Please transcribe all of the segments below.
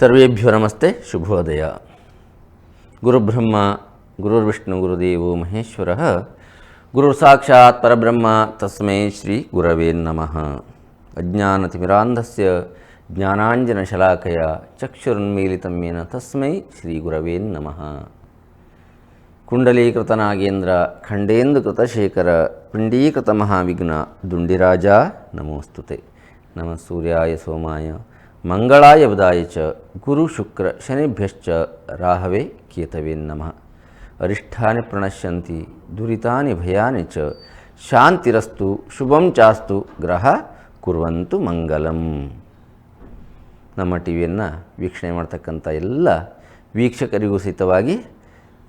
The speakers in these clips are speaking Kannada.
సర్వేభ్యో నమస్తే శుభోదయ. గురుబ్రహ్మ గురుర్విష్ణు గురుదేవో మహేశ్వర గురు సాక్షాత్ పరబ్రహ్మ తస్మై శ్రీ గురవే నమ. అజ్ఞానతిమిరాంధస్య జ్ఞానాంజనశలాకయ చక్షురున్మీలితం తస్మై శ్రీ గురవే నమ. ಕುಂಡಲೀಕೃತ ನಾಗೇಂದ್ರ ಖಂಡೇಂದುಕೃತಶೇಖರ ಪಿಂಡೀಕೃತ ಮಹಾವಿಘ್ನ ದುಂಡಿರಾಜ ನಮೋಸ್ತುತೆ. ನಮ ಸೂರ್ಯಾಯ ಸೋಮಾಯ. ಮಂಗಳಾಯ ಬುಧಾಯ ಚ. ಗುರು ಶುಕ್ರ ಶನಿಭ್ಯಶ್ಚ. ರಾಹವೇ ಕೇತವೇ ನಮಃ. ಅರಿಷ್ಠಾನಿ ಪ್ರಣಶ್ಯಂತಿ ದುರಿತಾನಿ ಭಯಾನಿ ಚ. ಶಾಂತಿರಸ್ತು ಶುಭಂ ಚಾಸ್ತು ಗ್ರಹ ಕುರುವಂತು ಮಂಗಲಂ. ನಮ್ಮ ಟಿ ವಿಯನ್ನು ವೀಕ್ಷಣೆ ಮಾಡ್ತಕ್ಕಂಥ ಎಲ್ಲ ವೀಕ್ಷಕರಿಗೂ ಸಹಿತವಾಗಿ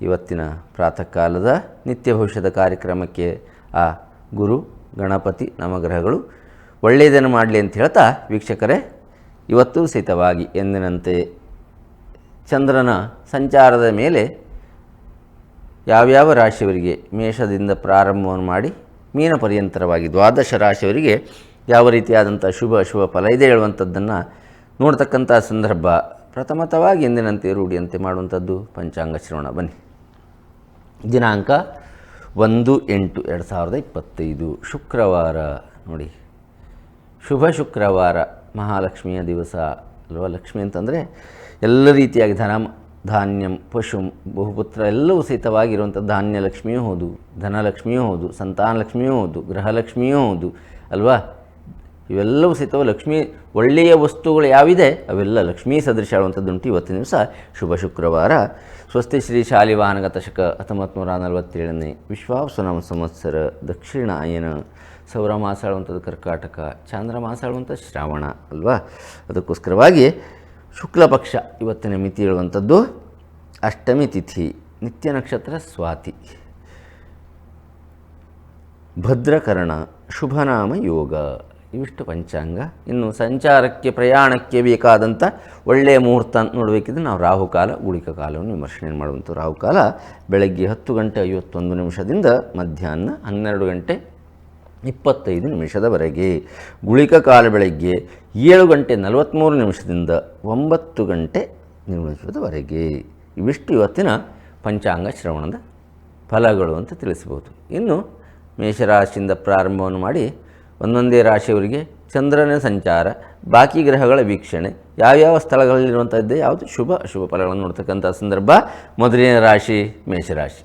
ಇವತ್ತಿನ ಪ್ರಾತಃ ಕಾಲದ ನಿತ್ಯ ಭವಿಷ್ಯದ ಕಾರ್ಯಕ್ರಮಕ್ಕೆ ಆ ಗುರು, ಗಣಪತಿ, ನವಗ್ರಹಗಳು ಒಳ್ಳೆಯದನ್ನು ಮಾಡಲಿ ಅಂತ ಹೇಳ್ತಾ ವೀಕ್ಷಕರೇ, ಇವತ್ತು ಸಹಿತವಾಗಿ ಎಂದಿನಂತೆ ಚಂದ್ರನ ಸಂಚಾರದ ಮೇಲೆ ಯಾವ್ಯಾವ ರಾಶಿಯವರಿಗೆ ಮೇಷದಿಂದ ಪ್ರಾರಂಭವನ್ನು ಮಾಡಿ ಮೀನ ಪರ್ಯಂತರವಾಗಿ ದ್ವಾದಶ ರಾಶಿಯವರಿಗೆ ಯಾವ ರೀತಿಯಾದಂಥ ಶುಭ ಅಶುಭ ಫಲ ಇದೆ ಹೇಳುವಂಥದ್ದನ್ನು ನೋಡ್ತಕ್ಕಂಥ ಸಂದರ್ಭ ಪ್ರಥಮತವಾಗಿ ಎಂದಿನಂತೆ ರೂಢಿಯಂತೆ ಮಾಡುವಂಥದ್ದು ಪಂಚಾಂಗ ಶ್ರವಣ. ಬನ್ನಿ. ದಿನಾಂಕ ಒಂದು ಎಂಟು ಎರಡು ಸಾವಿರದ ಇಪ್ಪತ್ತೈದು. ಶುಕ್ರವಾರ, ನೋಡಿ. ಶುಭ ಶುಕ್ರವಾರ, ಮಹಾಲಕ್ಷ್ಮಿಯ ದಿವಸ ಅಲ್ವಾ? ಲಕ್ಷ್ಮಿ ಅಂತಂದರೆ ಎಲ್ಲ ರೀತಿಯಾಗಿ ಧನ, ಧಾನ್ಯಂ, ಪಶು, ಬಹುಪುತ್ರ ಎಲ್ಲವೂ ಸಹಿತವಾಗಿರುವಂಥ ಧಾನ್ಯ ಲಕ್ಷ್ಮಿಯೂ ಹೌದು, ಧನಲಕ್ಷ್ಮಿಯೂ ಹೌದು, ಸಂತಾನಲಕ್ಷ್ಮಿಯೂ ಹೌದು, ಗೃಹಲಕ್ಷ್ಮಿಯೂ ಹೌದು, ಅಲ್ವಾ? ಇವೆಲ್ಲವೂ ಸಹಿತವು ಲಕ್ಷ್ಮಿ ಒಳ್ಳೆಯ ವಸ್ತುಗಳು ಯಾವಿದೆ? ಅವೆಲ್ಲ ಲಕ್ಷ್ಮೀ ಸದೃಶ ಆಳುವಂಥದ್ದುಂಟು ಇವತ್ತಿನ ದಿವಸ ಶುಭ ಶುಕ್ರವಾರ. ಸ್ವಸ್ತಿ ಶ್ರೀ ಶಾಲಿವಾಹನಗತ ಶಕ ಹತ್ತೊಂಬತ್ತು ನೂರ ನಲವತ್ತೇಳನೇ ವಿಶ್ವಾವಸುನಾಮ ಸಂವತ್ಸರ ದಕ್ಷಿಣಾಯನ ಸೌರ ಮಾಸ ಆಳುವಂಥದ್ದು ಕರ್ಕಾಟಕ, ಚಾಂದ್ರ ಮಾಸ ಆಳುವಂಥ ಶ್ರಾವಣ, ಅಲ್ವಾ? ಅದಕ್ಕೋಸ್ಕರವಾಗಿ ಶುಕ್ಲ ಪಕ್ಷ ಇವತ್ತಿನ ಮಿತಿ ಹೇಳುವಂಥದ್ದು ಅಷ್ಟಮಿ ತಿಥಿ, ನಿತ್ಯ ನಕ್ಷತ್ರ ಸ್ವಾತಿ. ಭದ್ರಕರಣ, ಶುಭನಾಮ ಯೋಗ. ಇವಿಷ್ಟು ಪಂಚಾಂಗ. ಇನ್ನು ಸಂಚಾರಕ್ಕೆ, ಪ್ರಯಾಣಕ್ಕೆ ಬೇಕಾದಂಥ ಒಳ್ಳೆಯ ಮುಹೂರ್ತ ನೋಡಬೇಕಿದ್ರೆ ನಾವು ರಾಹುಕಾಲ, ಗುಳಿಕ ಕಾಲವನ್ನು ವಿಮರ್ಶನೆ ಮಾಡುವಂಥ ರಾಹುಕಾಲ. ಬೆಳಗ್ಗೆ ಹತ್ತು ಗಂಟೆ ಐವತ್ತೊಂದು ನಿಮಿಷದಿಂದ ಮಧ್ಯಾಹ್ನ ಹನ್ನೆರಡು ಗಂಟೆ ಇಪ್ಪತ್ತೈದು ನಿಮಿಷದವರೆಗೆ. ಗುಳಿಕ ಕಾಲ ಬೆಳಗ್ಗೆ ಏಳು ಗಂಟೆ ನಲವತ್ತ್ಮೂರು ನಿಮಿಷದಿಂದ ಒಂಬತ್ತು ಗಂಟೆ ನಿಮಿಷದವರೆಗೆ. ಇವಿಷ್ಟು ಇವತ್ತಿನ ಪಂಚಾಂಗ ಶ್ರವಣದ ಫಲಗಳು ಅಂತ ತಿಳಿಸ್ಬೋದು ಇನ್ನು ಮೇಷರಾಶಿಯಿಂದ ಪ್ರಾರಂಭವನ್ನು ಮಾಡಿ ಒಂದೊಂದೇ ರಾಶಿಯವರಿಗೆ ಚಂದ್ರನ ಸಂಚಾರ, ಬಾಕಿ ಗ್ರಹಗಳ ವೀಕ್ಷಣೆ, ಯಾವ್ಯಾವ ಸ್ಥಳಗಳಲ್ಲಿರುವಂಥದ್ದೇ ಯಾವುದು ಶುಭ ಅಶುಭ ಫಲಗಳನ್ನು ನೋಡ್ತಕ್ಕಂಥ ಸಂದರ್ಭ. ಮೊದಲನೇ ರಾಶಿ, ಮೇಷರಾಶಿ.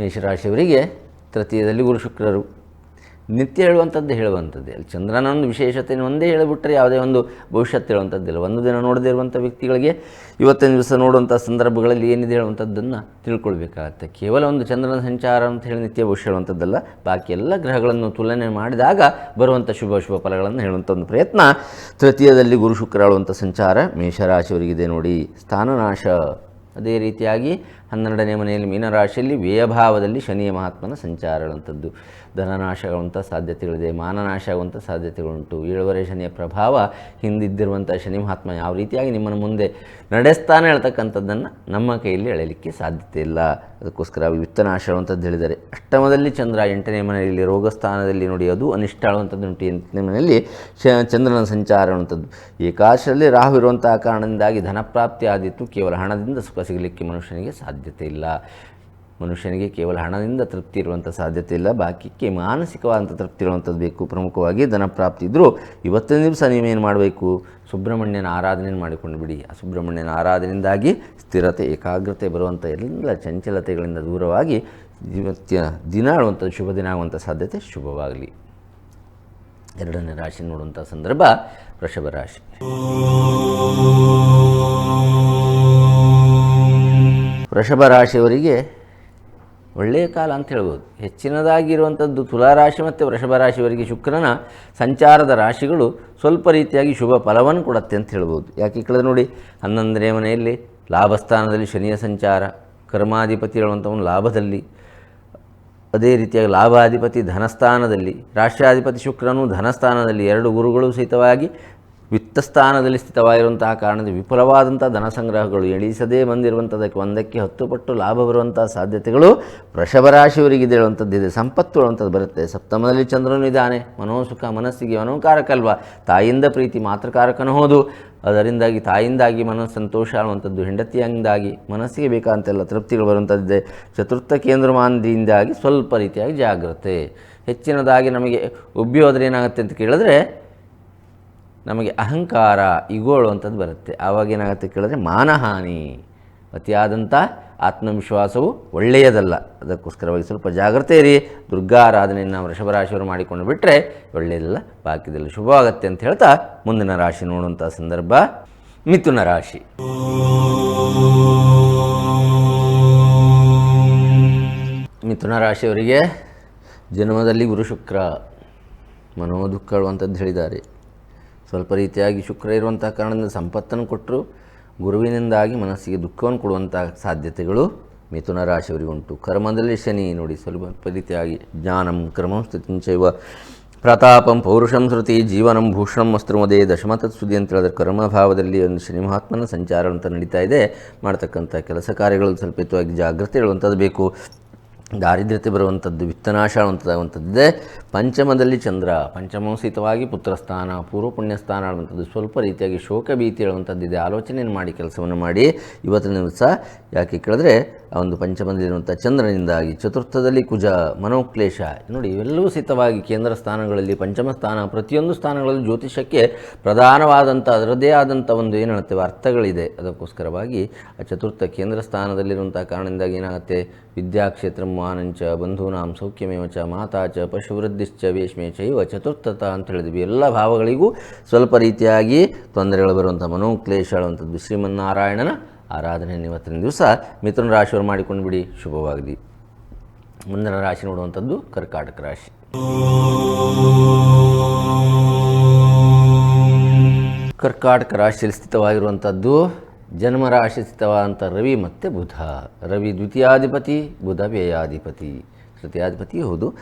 ಮೇಷರಾಶಿಯವರಿಗೆ ತೃತೀಯದಲ್ಲಿ ಗುರು ಶುಕ್ರರು. ನಿತ್ಯ ಹೇಳುವಂಥದ್ದು ಹೇಳುವಂಥದ್ದು. ಅಲ್ಲಿ ಚಂದ್ರನ ಒಂದು ವಿಶೇಷತೆಯನ್ನು ಒಂದೇ ಹೇಳಿಬಿಟ್ರೆ ಯಾವುದೇ ಒಂದು ಭವಿಷ್ಯತ್ ಹೇಳುವಂಥದ್ದಿಲ್ಲ. ಒಂದು ದಿನ ನೋಡದೇ ಇರುವಂಥ ವ್ಯಕ್ತಿಗಳಿಗೆ ಇವತ್ತಿನ ದಿವಸ ನೋಡುವಂಥ ಸಂದರ್ಭಗಳಲ್ಲಿ ಏನಿದೆ ಹೇಳುವಂಥದ್ದನ್ನು ತಿಳ್ಕೊಳ್ಬೇಕಾಗತ್ತೆ. ಕೇವಲ ಒಂದು ಚಂದ್ರನ ಸಂಚಾರ ಅಂತ ಹೇಳಿ ನಿತ್ಯ ಭವಿಷ್ಯ ಹೇಳುವಂಥದ್ದಲ್ಲ. ಬಾಕಿ ಎಲ್ಲ ಗ್ರಹಗಳನ್ನು ತುಲನೆ ಮಾಡಿದಾಗ ಬರುವಂಥ ಶುಭ ಶುಭ ಫಲಗಳನ್ನು ಹೇಳುವಂಥ ಒಂದು ಪ್ರಯತ್ನ. ತೃತೀಯದಲ್ಲಿ ಗುರು ಶುಕ್ರ ಆಳುವಂಥ ಸಂಚಾರ. ಮೇಷರಾಶಿಯವರಿಗಿದೆ ನೋಡಿ. ಸ್ಥಾನನಾಶ. ಅದೇ ರೀತಿಯಾಗಿ ಹನ್ನೆರಡನೇ ಮನೆಯಲ್ಲಿ ಮೀನರಾಶಿಯಲ್ಲಿ ವ್ಯಯಭಾವದಲ್ಲಿ ಶನಿಯ ಮಹಾತ್ಮನ ಸಂಚಾರ ಹೇಳುವಂಥದ್ದು. ಧನನಾಶ ಆಗುವಂಥ ಸಾಧ್ಯತೆಗಳಿದೆ ಮಾನನಾಶ ಆಗುವಂಥ ಸಾಧ್ಯತೆಗಳುಂಟು. ಏಳುವರೆ ಶನಿಯ ಪ್ರಭಾವ ಹಿಂದಿದ್ದಿರುವಂಥ ಶನಿ ಮಹಾತ್ಮ ಯಾವ ರೀತಿಯಾಗಿ ನಿಮ್ಮನ್ನು ಮುಂದೆ ನಡೆಸ್ತಾನೆ ಹೇಳ್ತಕ್ಕಂಥದ್ದನ್ನು ನಮ್ಮ ಕೈಯಲ್ಲಿ ಎಳೆಯಲಿಕ್ಕೆ ಸಾಧ್ಯತೆ ಇಲ್ಲ. ಅದಕ್ಕೋಸ್ಕರ ವಿತ್ತನಾಶ ಆಗುವಂಥದ್ದು ಹೇಳಿದ್ದಾರೆ ಅಷ್ಟಮದಲ್ಲಿ ಚಂದ್ರ ಎಂಟನೇ ಮನೆಯಲ್ಲಿ ರೋಗಸ್ಥಾನದಲ್ಲಿ ನೋಡಿ, ಅದು ಅನಿಷ್ಟ ಆಳುವಂಥದ್ದು ಉಂಟು. ಎಂಟನೇ ಮನೆಯಲ್ಲಿ ಶ ಚಂದ್ರನ ಸಂಚಾರ ಅನ್ನುವಂಥದ್ದು ಏಕಾಶದಲ್ಲಿ ರಾಹು ಇರುವಂತಹ ಕಾರಣದಿಂದಾಗಿ ಧನಪ್ರಾಪ್ತಿ ಆದಿತ್ತು ಕೇವಲ ಹಣದಿಂದ ಸುಖ ಸಿಗಲಿಕ್ಕೆ ಮನುಷ್ಯನಿಗೆ ಸಾಧ್ಯತೆ ಇಲ್ಲ. ಮನುಷ್ಯನಿಗೆ ಕೇವಲ ಹಣದಿಂದ ತೃಪ್ತಿ ಇರುವಂಥ ಸಾಧ್ಯತೆ ಇಲ್ಲ ಬಾಕಿಕ್ಕೆ ಮಾನಸಿಕವಾದಂಥ ತೃಪ್ತಿ ಇರುವಂಥದ್ದು ಬೇಕು. ಪ್ರಮುಖವಾಗಿ ಧನಪ್ರಾಪ್ತಿ ಇದ್ದರೂ ಇವತ್ತಿನ ದಿವಸ ನೀವೇನು ಮಾಡಬೇಕು? ಸುಬ್ರಹ್ಮಣ್ಯನ ಆರಾಧನೆಯನ್ನು ಮಾಡಿಕೊಂಡು ಬಿಡಿ. ಆ ಸುಬ್ರಹ್ಮಣ್ಯನ ಆರಾಧನೆಯಿಂದಾಗಿ ಸ್ಥಿರತೆ, ಏಕಾಗ್ರತೆ ಬರುವಂಥ ಎಲ್ಲ ಚಂಚಲತೆಗಳಿಂದ ದೂರವಾಗಿ ಇವತ್ತಿನ ದಿನ ಆಳುವಂಥ, ಶುಭ ದಿನ ಆಗುವಂಥ ಸಾಧ್ಯತೆ ಶುಭವಾಗಲಿ. ಎರಡನೇ ರಾಶಿ ನೋಡುವಂಥ ಸಂದರ್ಭ ವೃಷಭ ರಾಶಿ. ವೃಷಭ ರಾಶಿಯವರಿಗೆ ಒಳ್ಳೆಯ ಕಾಲ ಅಂತ ಹೇಳ್ಬೋದು. ಹೆಚ್ಚಿನದಾಗಿರುವಂಥದ್ದು ತುಲಾರಾಶಿ ಮತ್ತು ವೃಷಭ ರಾಶಿವರೆಗೆ ಶುಕ್ರನ ಸಂಚಾರದ ರಾಶಿಗಳು ಸ್ವಲ್ಪ ರೀತಿಯಾಗಿ ಶುಭ ಫಲವನ್ನು ಕೊಡುತ್ತೆ ಅಂತ ಹೇಳ್ಬೋದು. ಯಾಕೆ ಕೇಳಿದ್ರೆ ನೋಡಿ, ಹನ್ನೊಂದನೇ ಮನೆಯಲ್ಲಿ ಲಾಭಸ್ಥಾನದಲ್ಲಿ ಶನಿಯ ಸಂಚಾರ ಕರ್ಮಾಧಿಪತಿ ಹೇಳುವಂಥವನು ಲಾಭದಲ್ಲಿ, ಅದೇ ರೀತಿಯಾಗಿ ಲಾಭಾಧಿಪತಿ ಧನಸ್ಥಾನದಲ್ಲಿ, ರಾಷ್ಟ್ರಾಧಿಪತಿ ಶುಕ್ರನು ಧನಸ್ಥಾನದಲ್ಲಿ ಎರಡು ಗುರುಗಳು ಸಹಿತವಾಗಿ ವಿತ್ತಸ್ಥಾನದಲ್ಲಿ ಸ್ಥಿತವಾಗಿರುವಂತಹ ಕಾರಣದ ವಿಪುಲವಾದಂಥ ಧನ ಸಂಗ್ರಹಗಳು ಎಣಿಸದೇ ಬಂದಿರುವಂಥದ್ದಕ್ಕೆ ಒಂದಕ್ಕೆ ಹತ್ತು ಪಟ್ಟು ಲಾಭ ಬರುವಂಥ ಸಾಧ್ಯತೆಗಳು ವೃಷಭ ರಾಶಿಯವರಿಗಿದೆ ಹೇಳುವಂಥದ್ದಿದೆ ಸಂಪತ್ತು ಹೇಳುವಂಥದ್ದು ಬರುತ್ತೆ. ಸಪ್ತಮದಲ್ಲಿ ಚಂದ್ರನು ಇದ್ದಾನೆ. ಮನೋಸುಖ ಮನಸ್ಸಿಗೆ ಮನೋಕಾರಕಲ್ವ? ತಾಯಿಯಿಂದ ಪ್ರೀತಿ ಮಾತೃಕಾರಕನೂ ಹೌದು. ಅದರಿಂದಾಗಿ ತಾಯಿಯಿಂದಾಗಿ ಮನಸ್ಸು ಸಂತೋಷ ಆಳುವಂಥದ್ದು, ಹೆಂಡತಿಯಿಂದಾಗಿ ಮನಸ್ಸಿಗೆ ಬೇಕಾದಂತೆಲ್ಲ ತೃಪ್ತಿಗಳು ಬರುವಂಥದ್ದಿದೆ. ಚತುರ್ಥ ಕೇಂದ್ರಮಾನದಿಂದಾಗಿ ಸ್ವಲ್ಪ ರೀತಿಯಾಗಿ ಜಾಗ್ರತೆ. ಹೆಚ್ಚಿನದಾಗಿ ನಮಗೆ ಉಬ್ಬಿ ಹೋದ್ರೆ ಏನಾಗುತ್ತೆ ಅಂತ ಕೇಳಿದ್ರೆ ನಮಗೆ ಅಹಂಕಾರ, ಇಗೋಳು ಅಂಥದ್ದು ಬರುತ್ತೆ. ಆವಾಗ ಏನಾಗುತ್ತೆ ಕೇಳಿದ್ರೆ ಮಾನಹಾನಿ. ಅತಿಯಾದಂಥ ಆತ್ಮವಿಶ್ವಾಸವು ಒಳ್ಳೆಯದಲ್ಲ. ಅದಕ್ಕೋಸ್ಕರವಾಗಿ ಸ್ವಲ್ಪ ಜಾಗ್ರತೆ ಇರಿ. ದುರ್ಗಾರಾಧನೆಯನ್ನು ನಾವು ವೃಷಭ ರಾಶಿಯವರು ಮಾಡಿಕೊಂಡು ಬಿಟ್ಟರೆ ಒಳ್ಳೆಯದಲ್ಲ, ಬಾಕಿದೆಲ್ಲ ಶುಭವಾಗತ್ತೆ ಅಂತ ಹೇಳ್ತಾ ಮುಂದಿನ ರಾಶಿ ನೋಡುವಂಥ ಸಂದರ್ಭ ಮಿಥುನ ರಾಶಿ. ಮಿಥುನ ರಾಶಿಯವರಿಗೆ ಜನ್ಮದಲ್ಲಿ ಗುರು ಶುಕ್ರ. ಮನೋದುಃಖಗಳು ಅಂತದ್ದು ಹೇಳಿದ್ದಾರೆ. ಸ್ವಲ್ಪ ರೀತಿಯಾಗಿ ಶುಕ್ರ ಇರುವಂಥ ಕಾರಣದಿಂದ ಸಂಪತ್ತನ್ನು ಕೊಟ್ಟರು ಗುರುವಿನಿಂದಾಗಿ ಮನಸ್ಸಿಗೆ ದುಃಖವನ್ನು ಕೊಡುವಂಥ ಸಾಧ್ಯತೆಗಳು ಮಿಥುನ ರಾಶಿಯವರಿಗುಂಟು ಕರ್ಮದಲ್ಲಿ ಶನಿ ನೋಡಿ, ಸ್ವಲ್ಪ ರೀತಿಯಾಗಿ ಜ್ಞಾನಂ, ಕ್ರಮಂ ಸ್ಥಿತಿಂಚೈವ ಪ್ರತಾಪಂ ಪೌರುಷಂ ಶ್ರುತಿ ಜೀವನಂ ಭೂಷಣಂ ವಸ್ತ್ರಮದೇ ದಶಮತತ್ಸುದಿ ಅಂತ ಹೇಳಿದ್ರೆ ಕರ್ಮಭಾವದಲ್ಲಿ ಒಂದು ಶನಿ ಮಹಾತ್ಮನ ಸಂಚಾರ ಅಂತ ನಡೀತಾ ಇದೆ. ಮಾಡ್ತಕ್ಕಂಥ ಕೆಲಸ ಕಾರ್ಯಗಳಲ್ಲಿ ಸ್ವಲ್ಪ ಜಾಗ್ರತೆ ಹೇಳುವಂಥದ್ದು ಬೇಕು. ದಾರಿದ್ರ್ಯತೆ ಬರುವಂಥದ್ದು ವಿತ್ತನಾಶ ಅನ್ನುವಂಥದ್ದಾಗುವಂಥದ್ದಿದೆ ಪಂಚಮದಲ್ಲಿ ಚಂದ್ರ, ಪಂಚಮೋಸಿತವಾಗಿ ಪುತ್ರಸ್ಥಾನ ಪೂರ್ವ ಪುಣ್ಯಸ್ಥಾನ ಅನ್ನುವಂಥದ್ದು ಸ್ವಲ್ಪ ರೀತಿಯಾಗಿ ಶೋಕ ಭೀತಿ ಹೇಳುವಂಥದ್ದಿದೆ ಆಲೋಚನೆಯನ್ನು ಮಾಡಿ, ಕೆಲಸವನ್ನು ಮಾಡಿ ಇವತ್ತಿನ ದಿವಸ. ಯಾಕೆ ಕೇಳಿದ್ರೆ, ಆ ಒಂದು ಪಂಚಮದಲ್ಲಿರುವಂಥ ಚಂದ್ರನಿಂದಾಗಿ ಚತುರ್ಥದಲ್ಲಿ ಕುಜ, ಮನೋಕ್ಲೇಶ, ನೋಡಿ ಇವೆಲ್ಲವೂ ಸಿತವಾಗಿ ಕೇಂದ್ರ ಸ್ಥಾನಗಳಲ್ಲಿ, ಪಂಚಮ ಸ್ಥಾನ, ಪ್ರತಿಯೊಂದು ಸ್ಥಾನಗಳಲ್ಲಿ ಜ್ಯೋತಿಷಕ್ಕೆ ಪ್ರಧಾನವಾದಂಥ ಅದರದೇ ಆದಂಥ ಒಂದು ಏನು ಹೇಳುತ್ತೆ ಅರ್ಥಗಳಿದೆ. ಅದಕ್ಕೋಸ್ಕರವಾಗಿ ಆ ಚತುರ್ಥ ಕೇಂದ್ರ ಸ್ಥಾನದಲ್ಲಿರುವಂಥ ಕಾರಣದಿಂದಾಗಿ ಏನಾಗುತ್ತೆ? ವಿದ್ಯಾಕ್ಷೇತ್ರ ಮಾನಂಚ ಬಂಧೂನಾಂ ಸೌಖ್ಯಮೇವ ಚ ಮಾತಾ ಚ ಪಶುವೃದ್ಧಿಶ್ಚ ವೇಷ್ಮೆ ಚೈವ ಚತುರ್ಥತ ಅಂತ ಹೇಳಿದ್ವಿ. ಎಲ್ಲ ಭಾವಗಳಿಗೂ ಸ್ವಲ್ಪ ರೀತಿಯಾಗಿ ತೊಂದರೆಗಳು ಬರುವಂಥ ಮನೋಕ್ಲೇಶ ಹೇಳುವಂಥದ್ದು ಶ್ರೀಮನ್ನಾರಾಯಣನ ಆರಾಧನೆ ಇವತ್ತಿನ ದಿವಸ. ಮಿಥುನ ರಾಶಿಯವರು ಮಾಡಿಕೊಂಡು ಬಿಡಿ. ಶುಭವಾಗಲಿ. ಮುಂದಿನ ರಾಶಿ ನೋಡುವಂಥದ್ದು ಕರ್ಕಾಟಕ ರಾಶಿ. ಕರ್ಕಾಟಕ ರಾಶಿಯಲ್ಲಿ ಸ್ಥಿತವಾಗಿರುವಂಥದ್ದು ಜನ್ಮ ರಾಶಿ ಸ್ಥಿತವಾದಂಥ ರವಿ ಮತ್ತು ಬುಧ. ರವಿ ದ್ವಿತೀಯಾಧಿಪತಿ, ಬುಧ ವ್ಯಯಾಧಿಪತಿ. ತೃತೀಯಾಧಿಪತಿ ಹೌದು.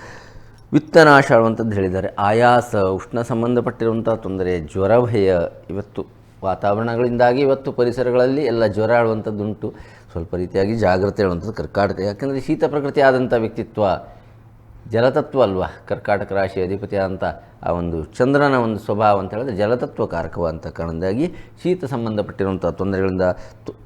ವಿತ್ತನಾಶ ಅನ್ನುವಂಥದ್ದು ಹೇಳಿದ್ದಾರೆ. ಆಯಾಸ, ಉಷ್ಣ ಸಂಬಂಧಪಟ್ಟಿರುವಂಥ ತೊಂದರೆ, ಜ್ವರ, ಭಯ, ಇವತ್ತು ವಾತಾವರಣಗಳಿಂದಾಗಿ ಇವತ್ತು ಪರಿಸರಗಳಲ್ಲಿ ಎಲ್ಲ ಜ್ವರ ಆಡುವಂಥದ್ದುಂಟು ಸ್ವಲ್ಪ ರೀತಿಯಾಗಿ ಜಾಗ್ರತೆ ಹೇಳುವಂಥದ್ದು ಕರ್ಕಾಟಕ. ಯಾಕೆಂದರೆ ಶೀತ ಪ್ರಕೃತಿ ಆದಂಥ ವ್ಯಕ್ತಿತ್ವ, ಜಲತತ್ವ ಅಲ್ವಾ? ಕರ್ಕಾಟಕ ರಾಶಿ ಅಧಿಪತಿ ಅಂತ ಆ ಒಂದು ಚಂದ್ರನ ಒಂದು ಸ್ವಭಾವ ಅಂತ ಹೇಳಿದ್ರೆ ಜಲತತ್ವ ಕಾರಕವಂತ ಕಾರಣದಾಗಿ ಶೀತ ಸಂಬಂಧಪಟ್ಟಿರುವಂಥ ತೊಂದರೆಗಳಿಂದ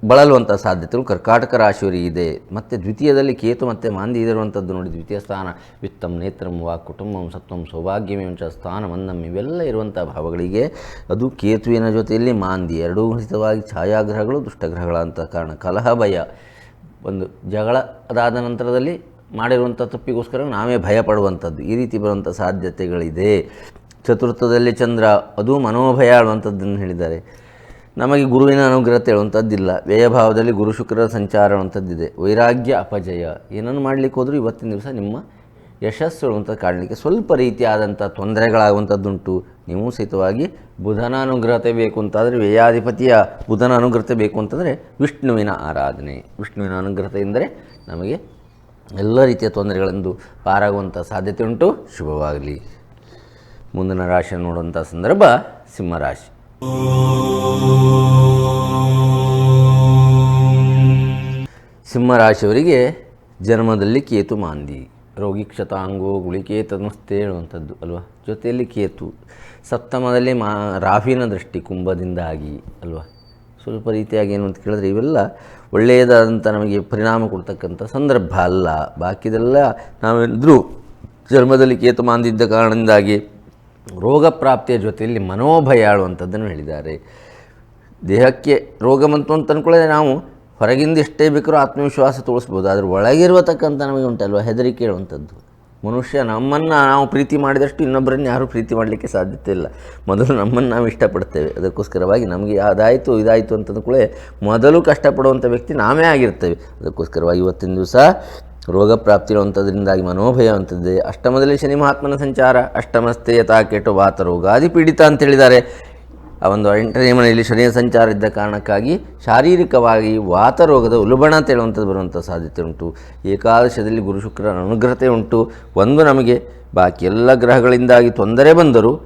ಬಳಲುವಂಥ ಸಾಧ್ಯತೆಗಳು. ಕರ್ಕಾಟಕ ರಾಶಿಯವರಿಗೆ ಇದೆ. ಮತ್ತು ದ್ವಿತೀಯದಲ್ಲಿ ಕೇತು ಮತ್ತು ಮಾಂದಿ ಇರುವಂಥದ್ದು ನೋಡಿ, ದ್ವಿತೀಯ ಸ್ಥಾನ ವಿತ್ತಂ ನೇತ್ರಂ ವಾ ಕುಟುಂಬಂ ಸತ್ವಂ ಸೌಭಾಗ್ಯಮೇಂಚ ಸ್ಥಾನ ಮಂದಂ ಇವೆಲ್ಲ ಇರುವಂಥ ಭಾವಗಳಿಗೆ ಅದು ಕೇತುವಿನ ಜೊತೆಯಲ್ಲಿ ಮಾಂದಿ ಎರಡೂ ಹಿತವಾಗಿ ಛಾಯಾಗ್ರಹಗಳು ದುಷ್ಟಗ್ರಹಗಳ ಅಂತ ಕಾರಣ ಕಲಹ ಭಯ ಒಂದು ಜಗಳ ಅದಾದ ನಂತರದಲ್ಲಿ ಮಾಡಿರುವಂಥ ತಪ್ಪಿಗೋಸ್ಕರ ನಾವೇ ಭಯ ಪಡುವಂಥದ್ದು ಈ ರೀತಿ ಬರುವಂಥ ಸಾಧ್ಯತೆಗಳಿದೆ. ಚತುರ್ಥದಲ್ಲಿ ಚಂದ್ರ ಅದು ಮನೋಭಯ ಆಳುವಂಥದ್ದನ್ನು ಹೇಳಿದ್ದಾರೆ. ನಮಗೆ ಗುರುವಿನ ಅನುಗ್ರಹ ಹೇಳುವಂಥದ್ದಿಲ್ಲ ವ್ಯಯಭಾವದಲ್ಲಿ ಗುರು ಶುಕ್ರರ ಸಂಚಾರ ಅನ್ನುವಂಥದ್ದಿದೆ ವೈರಾಗ್ಯ, ಅಪಜಯ, ಏನನ್ನು ಮಾಡಲಿಕ್ಕೆ ಹೋದರೂ ಇವತ್ತಿನ ದಿವಸ ನಿಮ್ಮ ಯಶಸ್ಸು ಹೇಳುವಂಥ ಕಾಣಲಿಕ್ಕೆ ಸ್ವಲ್ಪ ರೀತಿಯಾದಂಥ ತೊಂದರೆಗಳಾಗುವಂಥದ್ದುಂಟು. ನೀವು ಸಹಿತವಾಗಿ ಬುಧನ ಅನುಗ್ರಹತೆ ಬೇಕು ಅಂತಾದರೆ, ವ್ಯಯಾಧಿಪತಿಯ ಬುಧನ ಅನುಗ್ರಹತೆ ಬೇಕು ಅಂತಂದರೆ ವಿಷ್ಣುವಿನ ಆರಾಧನೆ. ವಿಷ್ಣುವಿನ ಅನುಗ್ರಹತೆ ಎಂದರೆ ನಮಗೆ ಎಲ್ಲ ರೀತಿಯ ತೊಂದರೆಗಳೆಂದು ಪಾರಾಗುವಂಥ ಸಾಧ್ಯತೆ ಉಂಟು ಶುಭವಾಗಲಿ. ಮುಂದಿನ ರಾಶಿ ನೋಡುವಂಥ ಸಂದರ್ಭ ಸಿಂಹರಾಶಿ ಸಿಂಹರಾಶಿಯವರಿಗೆ ಜನ್ಮದಲ್ಲಿ ಕೇತು ಮಾಂದಿ. ರೋಗಿ ಕ್ಷತಾಂಗೋ ಗುಳಿಕೆ ತನುಸ್ತೆ ಹೇಳುವಂಥದ್ದು, ಅಲ್ವಾ? ಜೊತೆಯಲ್ಲಿ ಕೇತು ಸಪ್ತಮದಲ್ಲಿ ಮಾ ರಾಹುವಿನ ದೃಷ್ಟಿ ಕುಂಭದಿಂದಾಗಿ ಅಲ್ವಾ? ಸ್ವಲ್ಪ ರೀತಿಯಾಗಿ ಏನು ಅಂತ ಕೇಳಿದ್ರೆ ಇವೆಲ್ಲ ಒಳ್ಳೆಯದಾದಂಥ ನಮಗೆ ಪರಿಣಾಮ ಕೊಡ್ತಕ್ಕಂಥ ಸಂದರ್ಭ ಅಲ್ಲ. ಬಾಕಿದೆಲ್ಲ ನಾವೇನಿದ್ರು ಜನ್ಮದಲ್ಲಿ ಕೇತು ಮಾಂದಿದ್ದ ಕಾರಣದಿಂದಾಗಿ ರೋಗ ಪ್ರಾಪ್ತಿಯ ಜೊತೆಯಲ್ಲಿ ಮನೋಭಯ ಆಳುವಂಥದ್ದನ್ನು ಹೇಳಿದ್ದಾರೆ. ದೇಹಕ್ಕೆ ರೋಗ ಬಂತು ಅಂತ ಅಂದ್ಕೊಳ್ಳೋದೇ ನಾವು ಹೊರಗಿಂದ ಎಷ್ಟೇ ಬೇಕಾದ್ರೂ ಆತ್ಮವಿಶ್ವಾಸ ತೋರಿಸ್ಬೋದು. ಆದರೆ ಒಳಗಿರುವತಕ್ಕಂಥ ನಮಗೆ ಉಂಟಲ್ವ? ಹೆದರಿಕೆ ಹೇಳುವಂಥದ್ದು ಮನುಷ್ಯ ನಮ್ಮನ್ನು ನಾವು ಪ್ರೀತಿ ಮಾಡಿದಷ್ಟು ಇನ್ನೊಬ್ಬರನ್ನು ಯಾರೂ ಪ್ರೀತಿ ಮಾಡಲಿಕ್ಕೆ ಸಾಧ್ಯತೆ ಇಲ್ಲ. ಮೊದಲು ನಮ್ಮನ್ನು ನಾವು ಇಷ್ಟಪಡ್ತೇವೆ. ಅದಕ್ಕೋಸ್ಕರವಾಗಿ ನಮಗೆ ಅದಾಯಿತು, ಇದಾಯಿತು ಅಂತ ಕೂಡಲೇ ಮೊದಲು ಕಷ್ಟಪಡುವಂಥ ವ್ಯಕ್ತಿ ನಾವೇ ಆಗಿರ್ತೇವೆ. ಅದಕ್ಕೋಸ್ಕರವಾಗಿ ಇವತ್ತಿನ ದಿವಸ ರೋಗ ಪ್ರಾಪ್ತಿ ಇರುವಂಥದ್ರಿಂದಾಗಿ ಮನೋಭಯ ಅಂಥದ್ದೇ ಅಷ್ಟಮದಲ್ಲಿ ಶನಿ ಮಹಾತ್ಮನ ಸಂಚಾರ. ಅಷ್ಟಮಸ್ಥೆ ಯಥಾ ಕೆಟ್ಟು ವಾತ ರೋಗಾದಿ ಪೀಡಿತ ಅಂತ ಹೇಳಿದ್ದಾರೆ. ಆ ಒಂದು ಎಂಟನೇ ಮನೆಯಲ್ಲಿ ಶನಿಯ ಸಂಚಾರ ಇದ್ದ ಕಾರಣಕ್ಕಾಗಿ ಶಾರೀರಿಕವಾಗಿ ವಾತರೋಗದ ಉಲ್ಬಣ ಅಂತ ಹೇಳುವಂಥದ್ದು ಬರುವಂಥ ಸಾಧ್ಯತೆ ಉಂಟು. ಏಕಾದಶದಲ್ಲಿ ಗುರು ಶುಕ್ರನ ಅನುಗ್ರಹತೆ ಉಂಟು. ಒಂದು ನಮಗೆ ಬಾಕಿ ಎಲ್ಲ ಗ್ರಹಗಳಿಂದಾಗಿ ತೊಂದರೆ ಬಂದರೂ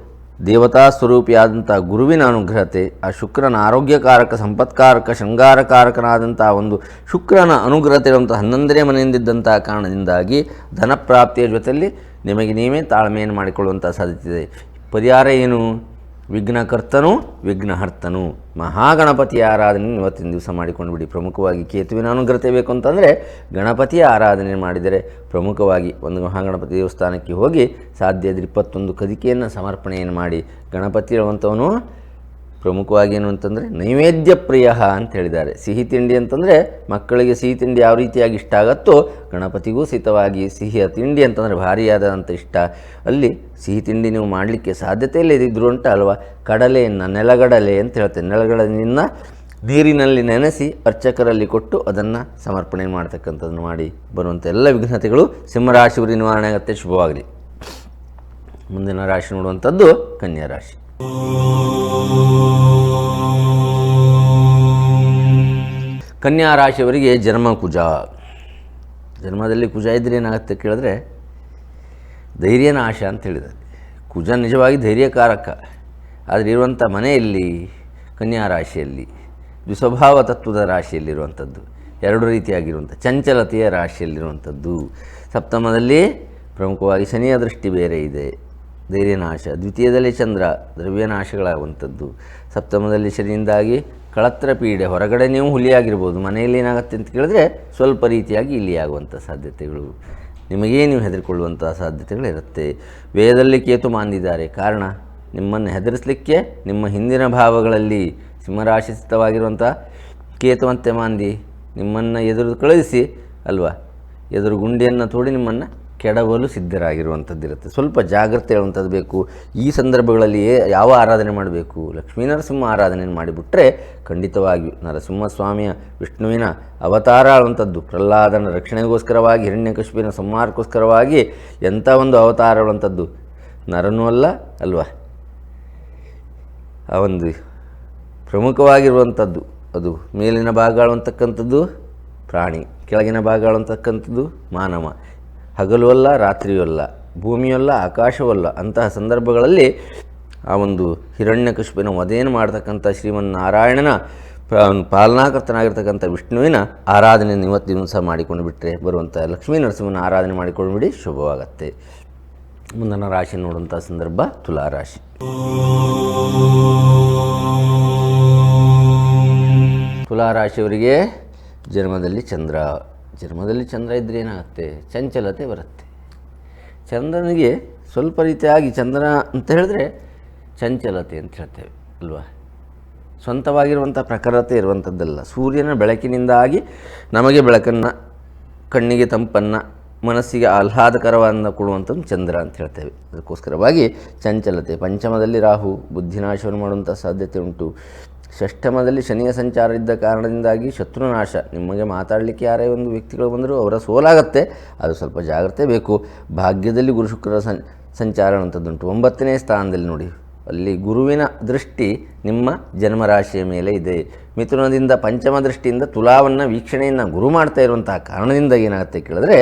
ದೇವತಾ ಸ್ವರೂಪಿಯಾದಂಥ ಗುರುವಿನ ಅನುಗ್ರಹತೆ, ಆ ಶುಕ್ರನ ಆರೋಗ್ಯಕಾರಕ, ಸಂಪತ್ಕಾರಕ, ಶೃಂಗಾರಕಾರಕನಾದಂಥ ಒಂದು ಶುಕ್ರನ ಅನುಗ್ರಹತೆ ಇರುವಂಥ ಹನ್ನೊಂದನೇ ಮನೆಯಿಂದಿದ್ದಂಥ ಕಾರಣದಿಂದಾಗಿ ಧನಪ್ರಾಪ್ತಿಯ ಜೊತೆಯಲ್ಲಿ ನಿಮಗೆ ನೀವೇ ತಾಳ್ಮೆಯನ್ನು ಮಾಡಿಕೊಳ್ಳುವಂಥ ಸಾಧ್ಯತೆ ಇದೆ. ಪರಿಹಾರ ಏನು? ವಿಘ್ನಕರ್ತನು, ವಿಘ್ನಹರ್ತನು. ಮಹಾಗಣಪತಿಯ ಆರಾಧನೆ ಇವತ್ತಿನ ದಿವಸ ಮಾಡಿಕೊಂಡು ಬಿಡಿ. ಪ್ರಮುಖವಾಗಿ ಕೇತುವಿನ ಅನುಗ್ರಹತೆ ಬೇಕು ಅಂತಂದರೆ ಗಣಪತಿಯ ಆರಾಧನೆ ಮಾಡಿದರೆ ಪ್ರಮುಖವಾಗಿ ಒಂದು ಮಹಾಗಣಪತಿ ದೇವಸ್ಥಾನಕ್ಕೆ ಹೋಗಿ ಸಾಧ್ಯ ಇಪ್ಪತ್ತೊಂದು ಕದಿಕೆಯನ್ನು ಸಮರ್ಪಣೆಯನ್ನು ಮಾಡಿ ಗಣಪತಿ ಇರುವಂಥವನು ಪ್ರಮುಖವಾಗಿ ಏನು ಅಂತಂದರೆ ನೈವೇದ್ಯ ಪ್ರಿಯ ಅಂತ ಹೇಳಿದ್ದಾರೆ. ಸಿಹಿ ತಿಂಡಿ ಅಂತಂದರೆ ಮಕ್ಕಳಿಗೆ ಸಿಹಿ ತಿಂಡಿ ಯಾವ ರೀತಿಯಾಗಿ ಇಷ್ಟ ಆಗತ್ತೋ ಗಣಪತಿಗೂ ಸಹಿತವಾಗಿ ಸಿಹಿಯ ತಿಂಡಿ ಅಂತಂದರೆ ಭಾರಿಯಾದಂಥ ಇಷ್ಟ. ಅಲ್ಲಿ ಸಿಹಿ ತಿಂಡಿ ನೀವು ಮಾಡಲಿಕ್ಕೆ ಸಾಧ್ಯತೆ ಇದ್ದಿದ್ರು ಅಂತ ಅಲ್ವಾ? ಕಡಲೆಯನ್ನು, ನೆಲಗಡಲೆ ಅಂತ ಹೇಳ್ತೇನೆ. ನೆಲಗಡಲಿನ ನೀರಿನಲ್ಲಿ ನೆನೆಸಿ ಅರ್ಚಕರಲ್ಲಿ ಕೊಟ್ಟು ಅದನ್ನು ಸಮರ್ಪಣೆ ಮಾಡ್ತಕ್ಕಂಥದ್ದನ್ನು ಮಾಡಿ ಬರುವಂಥ ಎಲ್ಲ ವಿಘ್ನತೆಗಳು ಸಿಂಹರಾಶಿಯವರಿ ನಿವಾರಣೆ ಆಗುತ್ತೆ. ಶುಭವಾಗಲಿ. ಮುಂದಿನ ರಾಶಿ ನೋಡುವಂಥದ್ದು ಕನ್ಯಾ ರಾಶಿ. ಕನ್ಯಾ ರಾಶಿಯವರಿಗೆ ಜನ್ಮ ಕುಜ. ಜನ್ಮದಲ್ಲಿ ಕುಜ ಇದ್ರೆ ಏನಾಗುತ್ತೆ ಕೇಳಿದ್ರೆ ಧೈರ್ಯ ನಾಶ ಅಂತ ಹೇಳಿದ್ದಾರೆ. ಕುಜ ನಿಜವಾಗಿ ಧೈರ್ಯಕಾರಕ. ಆದರೆ ಇರುವಂಥ ಮನೆಯಲ್ಲಿ ಕನ್ಯಾ ರಾಶಿಯಲ್ಲಿ. ದ್ವಿಸ್ವಭಾವ ತತ್ವದ ರಾಶಿಯಲ್ಲಿರುವಂಥದ್ದು ಎರಡು ರೀತಿಯಾಗಿರುವಂಥ ಚಂಚಲತೆಯ ರಾಶಿಯಲ್ಲಿರುವಂಥದ್ದು ಸಪ್ತಮದಲ್ಲಿ ಪ್ರಮುಖವಾಗಿ ಶನಿಯ ದೃಷ್ಟಿ ಬೇರೆ ಇದೆ. ಧೈರ್ಯನಾಶ. ದ್ವಿತೀಯದಲ್ಲಿ ಚಂದ್ರ, ದ್ರವ್ಯನಾಶಗಳಾಗುವಂಥದ್ದು. ಸಪ್ತಮದಲ್ಲಿ ಶನಿಯಿಂದಾಗಿ ಕಳತ್ರ ಪೀಡೆ, ಹೊರಗಡೆ ನೀವು ಹುಲಿಯಾಗಿರ್ಬೋದು, ಮನೆಯಲ್ಲಿ ಏನಾಗುತ್ತೆ ಅಂತ ಕೇಳಿದ್ರೆ ಸ್ವಲ್ಪ ರೀತಿಯಾಗಿ ಇಲ್ಲಿ ಆಗುವಂಥ ಸಾಧ್ಯತೆಗಳು. ನಿಮಗೇ ನೀವು ಹೆದರಿಕೊಳ್ಳುವಂಥ ಸಾಧ್ಯತೆಗಳಿರುತ್ತೆ. ವೇದದಲ್ಲಿ ಕೇತು ಮಾಂದಿದ್ದಾರೆ. ಕಾರಣ, ನಿಮ್ಮನ್ನು ಹೆದರಿಸಲಿಕ್ಕೆ ನಿಮ್ಮ ಹಿಂದಿನ ಭಾವಗಳಲ್ಲಿ ಸಿಂಹರಾಶಿಸ್ಥವಾಗಿರುವಂಥ ಕೇತುವಂತೆ ಮಾಂದಿ ನಿಮ್ಮನ್ನು ಎದುರು ಕಳುಹಿಸಿ, ಅಲ್ವಾ? ಎದುರು ಗುಂಡಿಯನ್ನು ತೋಡಿ ನಿಮ್ಮನ್ನು ಕೆಡವಲು ಸಿದ್ಧರಾಗಿರುವಂಥದ್ದಿರುತ್ತೆ ಸ್ವಲ್ಪ ಜಾಗ್ರತೆ ಹೇಳುವಂಥದ್ದು ಬೇಕು. ಈ ಸಂದರ್ಭಗಳಲ್ಲಿ ಯಾವ ಆರಾಧನೆ ಮಾಡಬೇಕು? ಲಕ್ಷ್ಮೀ ನರಸಿಂಹ ಆರಾಧನೆಯನ್ನು ಮಾಡಿಬಿಟ್ರೆ ಖಂಡಿತವಾಗಿಯೂ ನರಸಿಂಹಸ್ವಾಮಿಯ ವಿಷ್ಣುವಿನ ಅವತಾರ ಆಳುವಂಥದ್ದು, ಪ್ರಹ್ಲಾದನ ರಕ್ಷಣೆಗೋಸ್ಕರವಾಗಿ, ಹಿರಣ್ಯಕಶಿಪಿನ ಸಂಹಾರಕ್ಕೋಸ್ಕರವಾಗಿ ಎಂಥ ಒಂದು ಅವತಾರ ಆಳುವಂಥದ್ದು? ನರನೂ ಅಲ್ಲ, ಅಲ್ವಾ? ಆ ಒಂದು ಪ್ರಮುಖವಾಗಿರುವಂಥದ್ದು ಅದು ಮೇಲಿನ ಭಾಗ ಆಳುವಂತಕ್ಕಂಥದ್ದು ಪ್ರಾಣಿ, ಕೆಳಗಿನ ಭಾಗ ಆಳುವಂತಕ್ಕಂಥದ್ದು ಮಾನವ. ಹಗಲು ಅಲ್ಲ ರಾತ್ರಿಯೂ ಅಲ್ಲ ಭೂಮಿಯಲ್ಲ, ಆಕಾಶವಲ್ಲ, ಅಂತಹ ಸಂದರ್ಭಗಳಲ್ಲಿ ಆ ಒಂದು ಹಿರಣ್ಯಕಶಿಪಿನ ವಧೆಯನ್ನು ಮಾಡ್ತಕ್ಕಂಥ ಶ್ರೀಮನ್ನಾರಾಯಣನ ಪಾಲನಾಕರ್ತನಾಗಿರ್ತಕ್ಕಂಥ ವಿಷ್ಣುವಿನ ಆರಾಧನೆಯನ್ನು ಇವತ್ತಿನ ದಿವಸ ಮಾಡಿಕೊಂಡು ಬಿಟ್ಟರೆ ಬರುವಂಥ ಲಕ್ಷ್ಮೀ ನರಸಿಂಹನ ಆರಾಧನೆ ಮಾಡಿಕೊಂಡು ಬಿಡಿ, ಶುಭವಾಗತ್ತೆ. ಮುಂದಿನ ರಾಶಿ ನೋಡುವಂಥ ಸಂದರ್ಭ ತುಲಾ ರಾಶಿ. ತುಲಾ ರಾಶಿಯವರಿಗೆ ಜನ್ಮದಲ್ಲಿ ಚಂದ್ರ. ಜನ್ಮದಲ್ಲಿ ಚಂದ್ರ ಇದ್ದರೆ ಏನಾಗುತ್ತೆ? ಚಂಚಲತೆ ಬರುತ್ತೆ. ಚಂದ್ರನಿಗೆ ಸ್ವಲ್ಪ ರೀತಿಯಾಗಿ ಚಂದ್ರ ಅಂತ ಹೇಳಿದ್ರೆ ಚಂಚಲತೆ ಅಂತ ಹೇಳ್ತೇವೆ, ಅಲ್ವಾ? ಸ್ವಂತವಾಗಿರುವಂಥ ಪ್ರಖರತೆ ಇರುವಂಥದ್ದಲ್ಲ. ಸೂರ್ಯನ ಬೆಳಕಿನಿಂದಾಗಿ ನಮಗೆ ಬೆಳಕನ್ನು, ಕಣ್ಣಿಗೆ ತಂಪನ್ನು, ಮನಸ್ಸಿಗೆ ಆಹ್ಲಾದಕರವನ್ನು ಕೊಡುವಂಥದ್ದು ಚಂದ್ರ ಅಂತ ಹೇಳ್ತೇವೆ. ಅದಕ್ಕೋಸ್ಕರವಾಗಿ ಚಂಚಲತೆ, ಪಂಚಮದಲ್ಲಿ ರಾಹು ಬುದ್ಧಿನಾಶವನ್ನು ಮಾಡುವಂಥ ಸಾಧ್ಯತೆ ಉಂಟು. ಷಷ್ಠಮದಲ್ಲಿ ಶನಿಯ ಸಂಚಾರ ಇದ್ದ ಕಾರಣದಿಂದಾಗಿ ಶತ್ರುನಾಶ ನಿಮಗೆ ಮಾತಾಡಲಿಕ್ಕೆ ಯಾರೇ ಒಂದು ವ್ಯಕ್ತಿಗಳು ಬಂದರೂ ಅವರ ಸೋಲಾಗತ್ತೆ. ಅದು ಸ್ವಲ್ಪ ಜಾಗ್ರತೆ ಬೇಕು. ಭಾಗ್ಯದಲ್ಲಿ ಗುರು ಶುಕ್ರ ಸಂ, ಸಂಚಾರ ಅಂಥದ್ದುಂಟು. ಒಂಬತ್ತನೇ ಸ್ಥಾನದಲ್ಲಿ ನೋಡಿ. ಅಲ್ಲಿ ಗುರುವಿನ ದೃಷ್ಟಿ ನಿಮ್ಮ ಜನ್ಮರಾಶಿಯ ಮೇಲೆ ಇದೆ. ಮಿಥುನದಿಂದ ಪಂಚಮ ದೃಷ್ಟಿಯಿಂದ ತುಲಾವನ್ನು ವೀಕ್ಷಣೆಯನ್ನು ಗುರು ಮಾಡ್ತಾ ಇರುವಂತಹ ಕಾರಣದಿಂದ ಏನಾಗುತ್ತೆ ಕೇಳಿದ್ರೆ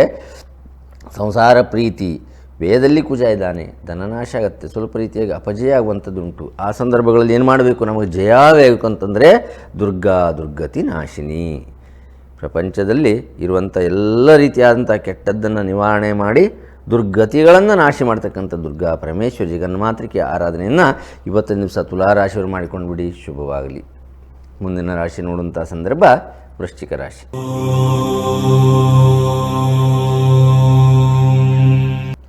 ಸಂಸಾರ ಪ್ರೀತಿ ವೇದದಲ್ಲಿ ಕುಜ ಇದ್ದಾನೆ, ಧನನಾಶ ಆಗತ್ತೆ, ಸ್ವಲ್ಪ ರೀತಿಯಾಗಿ ಅಪಜಯ ಆಗುವಂಥದ್ದುಂಟು. ಆ ಸಂದರ್ಭಗಳಲ್ಲಿ ಏನು ಮಾಡಬೇಕು ನಮಗೆ? ಜಯ ಆಗಬೇಕು ಅಂತಂದರೆ ದುರ್ಗಾ ದುರ್ಗತಿ ನಾಶಿನಿ. ಪ್ರಪಂಚದಲ್ಲಿ ಇರುವಂಥ ಎಲ್ಲ ರೀತಿಯಾದಂಥ ಕೆಟ್ಟದ್ದನ್ನು ನಿವಾರಣೆ ಮಾಡಿ ದುರ್ಗತಿಗಳನ್ನು ನಾಶ ಮಾಡ್ತಕ್ಕಂಥ ದುರ್ಗಾ ಪರಮೇಶ್ವರಿ ಜಗನ್ಮಾತೃಕೆ ಆರಾಧನೆಯನ್ನು ಇವತ್ತಿನ ದಿವಸ ತುಲಾರಾಶಿಯವರು ಮಾಡಿಕೊಂಡು ಬಿಡಿ ಶುಭವಾಗಲಿ. ಮುಂದಿನ ರಾಶಿ ನೋಡುವಂಥ ಸಂದರ್ಭ ವೃಶ್ಚಿಕ ರಾಶಿ.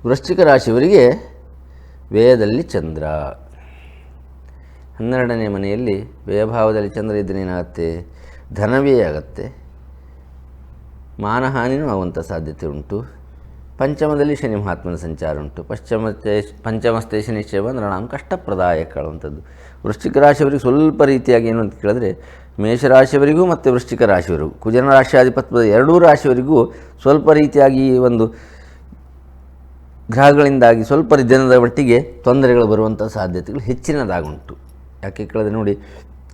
ವೃಶ್ಚಿಕ ರಾಶಿಯವರಿಗೆ ವ್ಯಯದಲ್ಲಿ ಚಂದ್ರ. ಹನ್ನೆರಡನೇ ಮನೆಯಲ್ಲಿ ವ್ಯಯಭಾವದಲ್ಲಿ ಚಂದ್ರ ಇದ್ದರೆ ಏನಾಗುತ್ತೆ? ಧನವ್ಯಯ ಆಗುತ್ತೆ. ಮಾನಹಾನಿನೂ ಆಗುವಂಥ ಸಾಧ್ಯತೆ ಉಂಟು. ಪಂಚಮದಲ್ಲಿ ಶನಿ ಮಹಾತ್ಮನ ಸಂಚಾರ ಉಂಟು. ಪಶ್ಚಿಮ ಪಂಚಮಸ್ಥೆ ಶನಿಶ್ಚಯ ಬಂದರೆ ನಾವು ಕಷ್ಟಪ್ರದಾಯಕ ಹೇಳುವಂಥದ್ದು ವೃಶ್ಚಿಕ ರಾಶಿಯವರಿಗೆ ಸ್ವಲ್ಪ ರೀತಿಯಾಗಿ ಏನು ಅಂತ ಕೇಳಿದ್ರೆ ಮೇಷರಾಶಿಯವರಿಗೂ ಮತ್ತು ವೃಶ್ಚಿಕ ರಾಶಿಯವರಿಗೂ, ಕುಜನ ರಾಶಿಯಾಧಿಪತ್ಯದ ಎರಡೂ ರಾಶಿಯವರಿಗೂ ಸ್ವಲ್ಪ ರೀತಿಯಾಗಿ ಒಂದು ಗ್ರಹಗಳಿಂದಾಗಿ ಸ್ವಲ್ಪ ದಿನದ ಮಟ್ಟಿಗೆ ತೊಂದರೆಗಳು ಬರುವಂಥ ಸಾಧ್ಯತೆಗಳು ಹೆಚ್ಚಿನದಾಗುಂಟು. ಯಾಕೆ ಕೇಳಿದ್ರೆ ನೋಡಿ,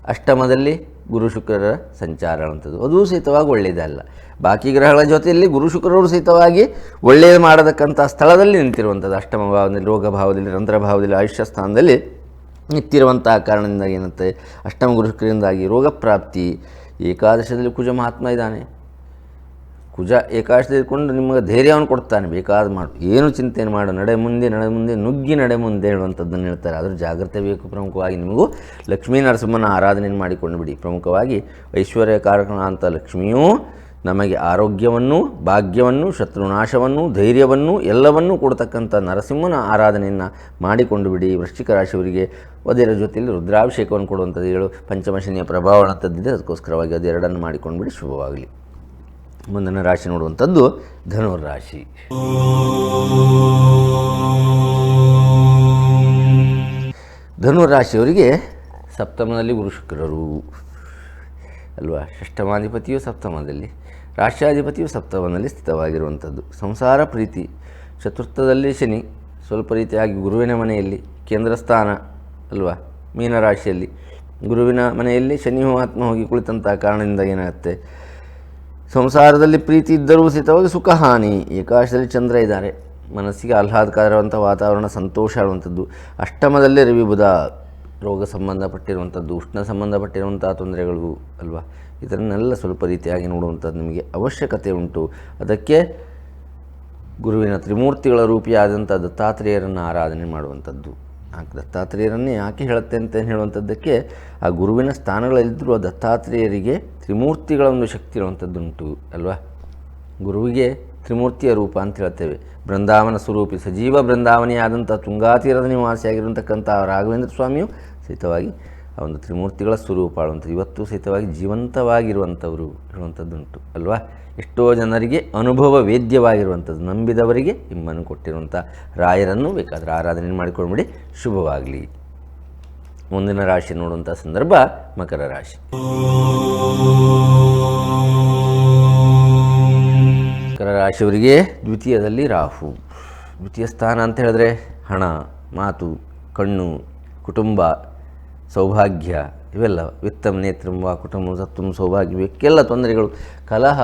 ಅಷ್ಟಮದಲ್ಲಿ ಗುರು ಶುಕ್ರರ ಸಂಚಾರ ಅಂಥದ್ದು ಅದೂ ಸಹಿತವಾಗಿ ಒಳ್ಳೆಯದಲ್ಲ ಬಾಕಿ ಗ್ರಹಗಳ ಜೊತೆಯಲ್ಲಿ ಗುರು ಶುಕ್ರರು ಸಹಿತವಾಗಿ ಒಳ್ಳೆಯದು ಮಾಡತಕ್ಕಂಥ ಸ್ಥಳದಲ್ಲಿ ನಿಂತಿರುವಂಥದ್ದು. ಅಷ್ಟಮ ಭಾವದಲ್ಲಿ, ರೋಗ ಭಾವದಲ್ಲಿ, ರಂಧ್ರ ಭಾವದಲ್ಲಿ, ಆಯುಷ್ಯ ಸ್ಥಾನದಲ್ಲಿ ನಿಂತಿರುವಂತಹ ಕಾರಣದಿಂದ ಏನಂತೆ, ಅಷ್ಟಮ ಗುರು ಶುಕ್ರರಿಂದಾಗಿ ರೋಗ ಪ್ರಾಪ್ತಿ ಏಕಾದಶದಲ್ಲಿ ಕುಜ ಮಹಾತ್ಮ ಇದ್ದಾನೆ. ಕುಜ ಏಕಾದಶದಲ್ಲಿ ತೆಗೆದುಕೊಂಡು ನಿಮಗೆ ಧೈರ್ಯವನ್ನು ಕೊಡ್ತಾನೆ, ಬೇಕಾದ ಮಾಡು. ಏನು ಚಿಂತೆಯನ್ನು ಮಾಡು, ನಡೆ ಮುಂದೆ ನಡೆ ಮುಂದೆ, ನುಗ್ಗಿ ನಡೆ ಮುಂದೆ ಹೇಳುವಂಥದ್ದನ್ನು ಹೇಳ್ತಾರೆ. ಆದರೆ ಜಾಗ್ರತೆ ಬೇಕು ಪ್ರಮುಖವಾಗಿ. ನಿಮಗೂ ಲಕ್ಷ್ಮೀ ನರಸಿಂಹನ ಆರಾಧನೆಯನ್ನು ಮಾಡಿಕೊಂಡು ಬಿಡಿ. ಪ್ರಮುಖವಾಗಿ ಐಶ್ವರ್ಯ ಕಾರಣ ಅಂತ ಲಕ್ಷ್ಮಿಯೂ ನಮಗೆ ಆರೋಗ್ಯವನ್ನು, ಭಾಗ್ಯವನ್ನು, ಶತ್ರುನಾಶವನ್ನು, ಧೈರ್ಯವನ್ನು ಎಲ್ಲವನ್ನೂ ಕೊಡ್ತಕ್ಕಂಥ ನರಸಿಂಹನ ಆರಾಧನೆಯನ್ನು ಮಾಡಿಕೊಂಡು ಬಿಡಿ. ವೃಶ್ಚಿಕ ರಾಶಿಯವರಿಗೆ ಅದರ ಜೊತೆಯಲ್ಲಿ ರುದ್ರಾಭಿಷೇಕವನ್ನು ಕೊಡುವಂಥದ್ದು ಹೇಳು. ಪಂಚಮಶನಿಯ ಪ್ರಭಾವ ಅನ್ನೋಂಥದ್ದಿದೆ ಅದಕ್ಕೋಸ್ಕರವಾಗಿ ಅದೆರಡನ್ನು ಮಾಡಿಕೊಂಡು ಬಿಡಿ. ಶುಭವಾಗಲಿ. ಮುಂದಿನ ರಾಶಿ ನೋಡುವಂಥದ್ದು ಧನುರಾಶಿ ರಾಶಿ. ಧನುರ್ ರಾಶಿಯವರಿಗೆ ಸಪ್ತಮದಲ್ಲಿ ಗುರು ಶುಕ್ರರು. ಅಲ್ವಾ? ಷಷ್ಠಮಾಧಿಪತಿಯು ಸಪ್ತಮದಲ್ಲಿ, ರಾಷ್ಟ್ರಾಧಿಪತಿಯು ಸಪ್ತಮದಲ್ಲಿ ಸ್ಥಿತವಾಗಿರುವಂಥದ್ದು. ಸಂಸಾರ ಪ್ರೀತಿ. ಚತುರ್ಥದಲ್ಲಿ ಶನಿ, ಸ್ವಲ್ಪ ರೀತಿಯಾಗಿ ಗುರುವಿನ ಮನೆಯಲ್ಲಿ, ಕೇಂದ್ರ ಸ್ಥಾನ, ಅಲ್ವಾ? ಮೀನರಾಶಿಯಲ್ಲಿ. ಗುರುವಿನ ಮನೆಯಲ್ಲಿ ಶನಿ ಮಹಾತ್ಮ ಹೋಗಿ ಕುಳಿತಂಥ ಕಾರಣದಿಂದ ಏನಾಗುತ್ತೆ? ಸಂಸಾರದಲ್ಲಿ ಪ್ರೀತಿ ಇದ್ದರೂ ಸಹಿತವಾಗಿ ಸುಖ ಹಾನಿ ಏಕಾಶದಲ್ಲಿ ಚಂದ್ರ ಇದ್ದಾರೆ. ಮನಸ್ಸಿಗೆ ಆಹ್ಲಾದಕರವಂಥ ವಾತಾವರಣ, ಸಂತೋಷ ಆಡುವಂಥದ್ದು. ಅಷ್ಟಮದಲ್ಲೇ ರವಿ ಬುಧ ರೋಗ ಸಂಬಂಧಪಟ್ಟಿರುವಂಥದ್ದು, ಉಷ್ಣ ಸಂಬಂಧಪಟ್ಟಿರುವಂಥ ತೊಂದರೆಗಳು ಅಲ್ವಾ? ಇದನ್ನೆಲ್ಲ ಸ್ವಲ್ಪ ರೀತಿಯಾಗಿ ನೋಡುವಂಥದ್ದು ನಿಮಗೆ ಅವಶ್ಯಕತೆ ಉಂಟು. ಅದಕ್ಕೆ ಗುರುವಿನ ತ್ರಿಮೂರ್ತಿಗಳ ರೂಪಿಯಾದಂಥ ದತ್ತಾತ್ರೇಯರನ್ನು ಆರಾಧನೆ ಮಾಡುವಂಥದ್ದು. ಆ ದತ್ತಾತ್ರೇಯರನ್ನೇ ಯಾಕೆ ಹೇಳುತ್ತೆ ಅಂತ ಹೇಳುವಂಥದ್ದಕ್ಕೆ ಆ ಗುರುವಿನ ಸ್ಥಾನಗಳಲ್ಲಿದ್ದರೂ ಆ ದತ್ತಾತ್ರೇಯರಿಗೆ ತ್ರಿಮೂರ್ತಿಗಳ ಒಂದು ಶಕ್ತಿ ಇರುವಂಥದ್ದುಂಟು, ಅಲ್ವಾ? ಗುರುವಿಗೆ ತ್ರಿಮೂರ್ತಿಯ ರೂಪ ಅಂತ ಹೇಳ್ತೇವೆ. ಬೃಂದಾವನ ಸ್ವರೂಪಿ, ಸಜೀವ ಬೃಂದಾವನೆಯಾದಂಥ ತುಂಗಾತೀರದ ನಿವಾಸಿಯಾಗಿರತಕ್ಕಂಥ ರಾಘವೇಂದ್ರ ಸ್ವಾಮಿಯು ಸಹಿತವಾಗಿ ಆ ಒಂದು ತ್ರಿಮೂರ್ತಿಗಳ ಸ್ವರೂಪ ಆಳುವಂಥದ್ದು. ಇವತ್ತು ಸಹಿತವಾಗಿ ಜೀವಂತವಾಗಿರುವಂಥವರು ಇರುವಂಥದ್ದುಂಟು, ಅಲ್ವಾ? ಎಷ್ಟೋ ಜನರಿಗೆ ಅನುಭವ ವೇದ್ಯವಾಗಿರುವಂಥದ್ದು, ನಂಬಿದವರಿಗೆ ಹಿಮ್ಮನ್ನು ಕೊಟ್ಟಿರುವಂಥ ರಾಯರನ್ನು ಬೇಕಾದರೆ ಆರಾಧನೆ ಮಾಡಿಕೊಂಡ್ಬಿಡಿ ಶುಭವಾಗಲಿ. ಮುಂದಿನ ರಾಶಿ ನೋಡುವಂಥ ಸಂದರ್ಭ ಮಕರ ರಾಶಿ. ಮಕರ ರಾಶಿಯವರಿಗೆ ದ್ವಿತೀಯದಲ್ಲಿ ರಾಹು. ದ್ವಿತೀಯ ಸ್ಥಾನ ಅಂತ ಹೇಳಿದ್ರೆ ಹಣ, ಮಾತು, ಕಣ್ಣು, ಕುಟುಂಬ, ಸೌಭಾಗ್ಯ, ಇವೆಲ್ಲ ವಿತ್ತಂ ನೇತ್ರಂ, ವಾ, ಕುಟುಂಬ, ಸತ್ವಂ, ಸೌಭಾಗ್ಯ ಇವಕ್ಕೆಲ್ಲ ತೊಂದರೆಗಳು. ಕಲಹ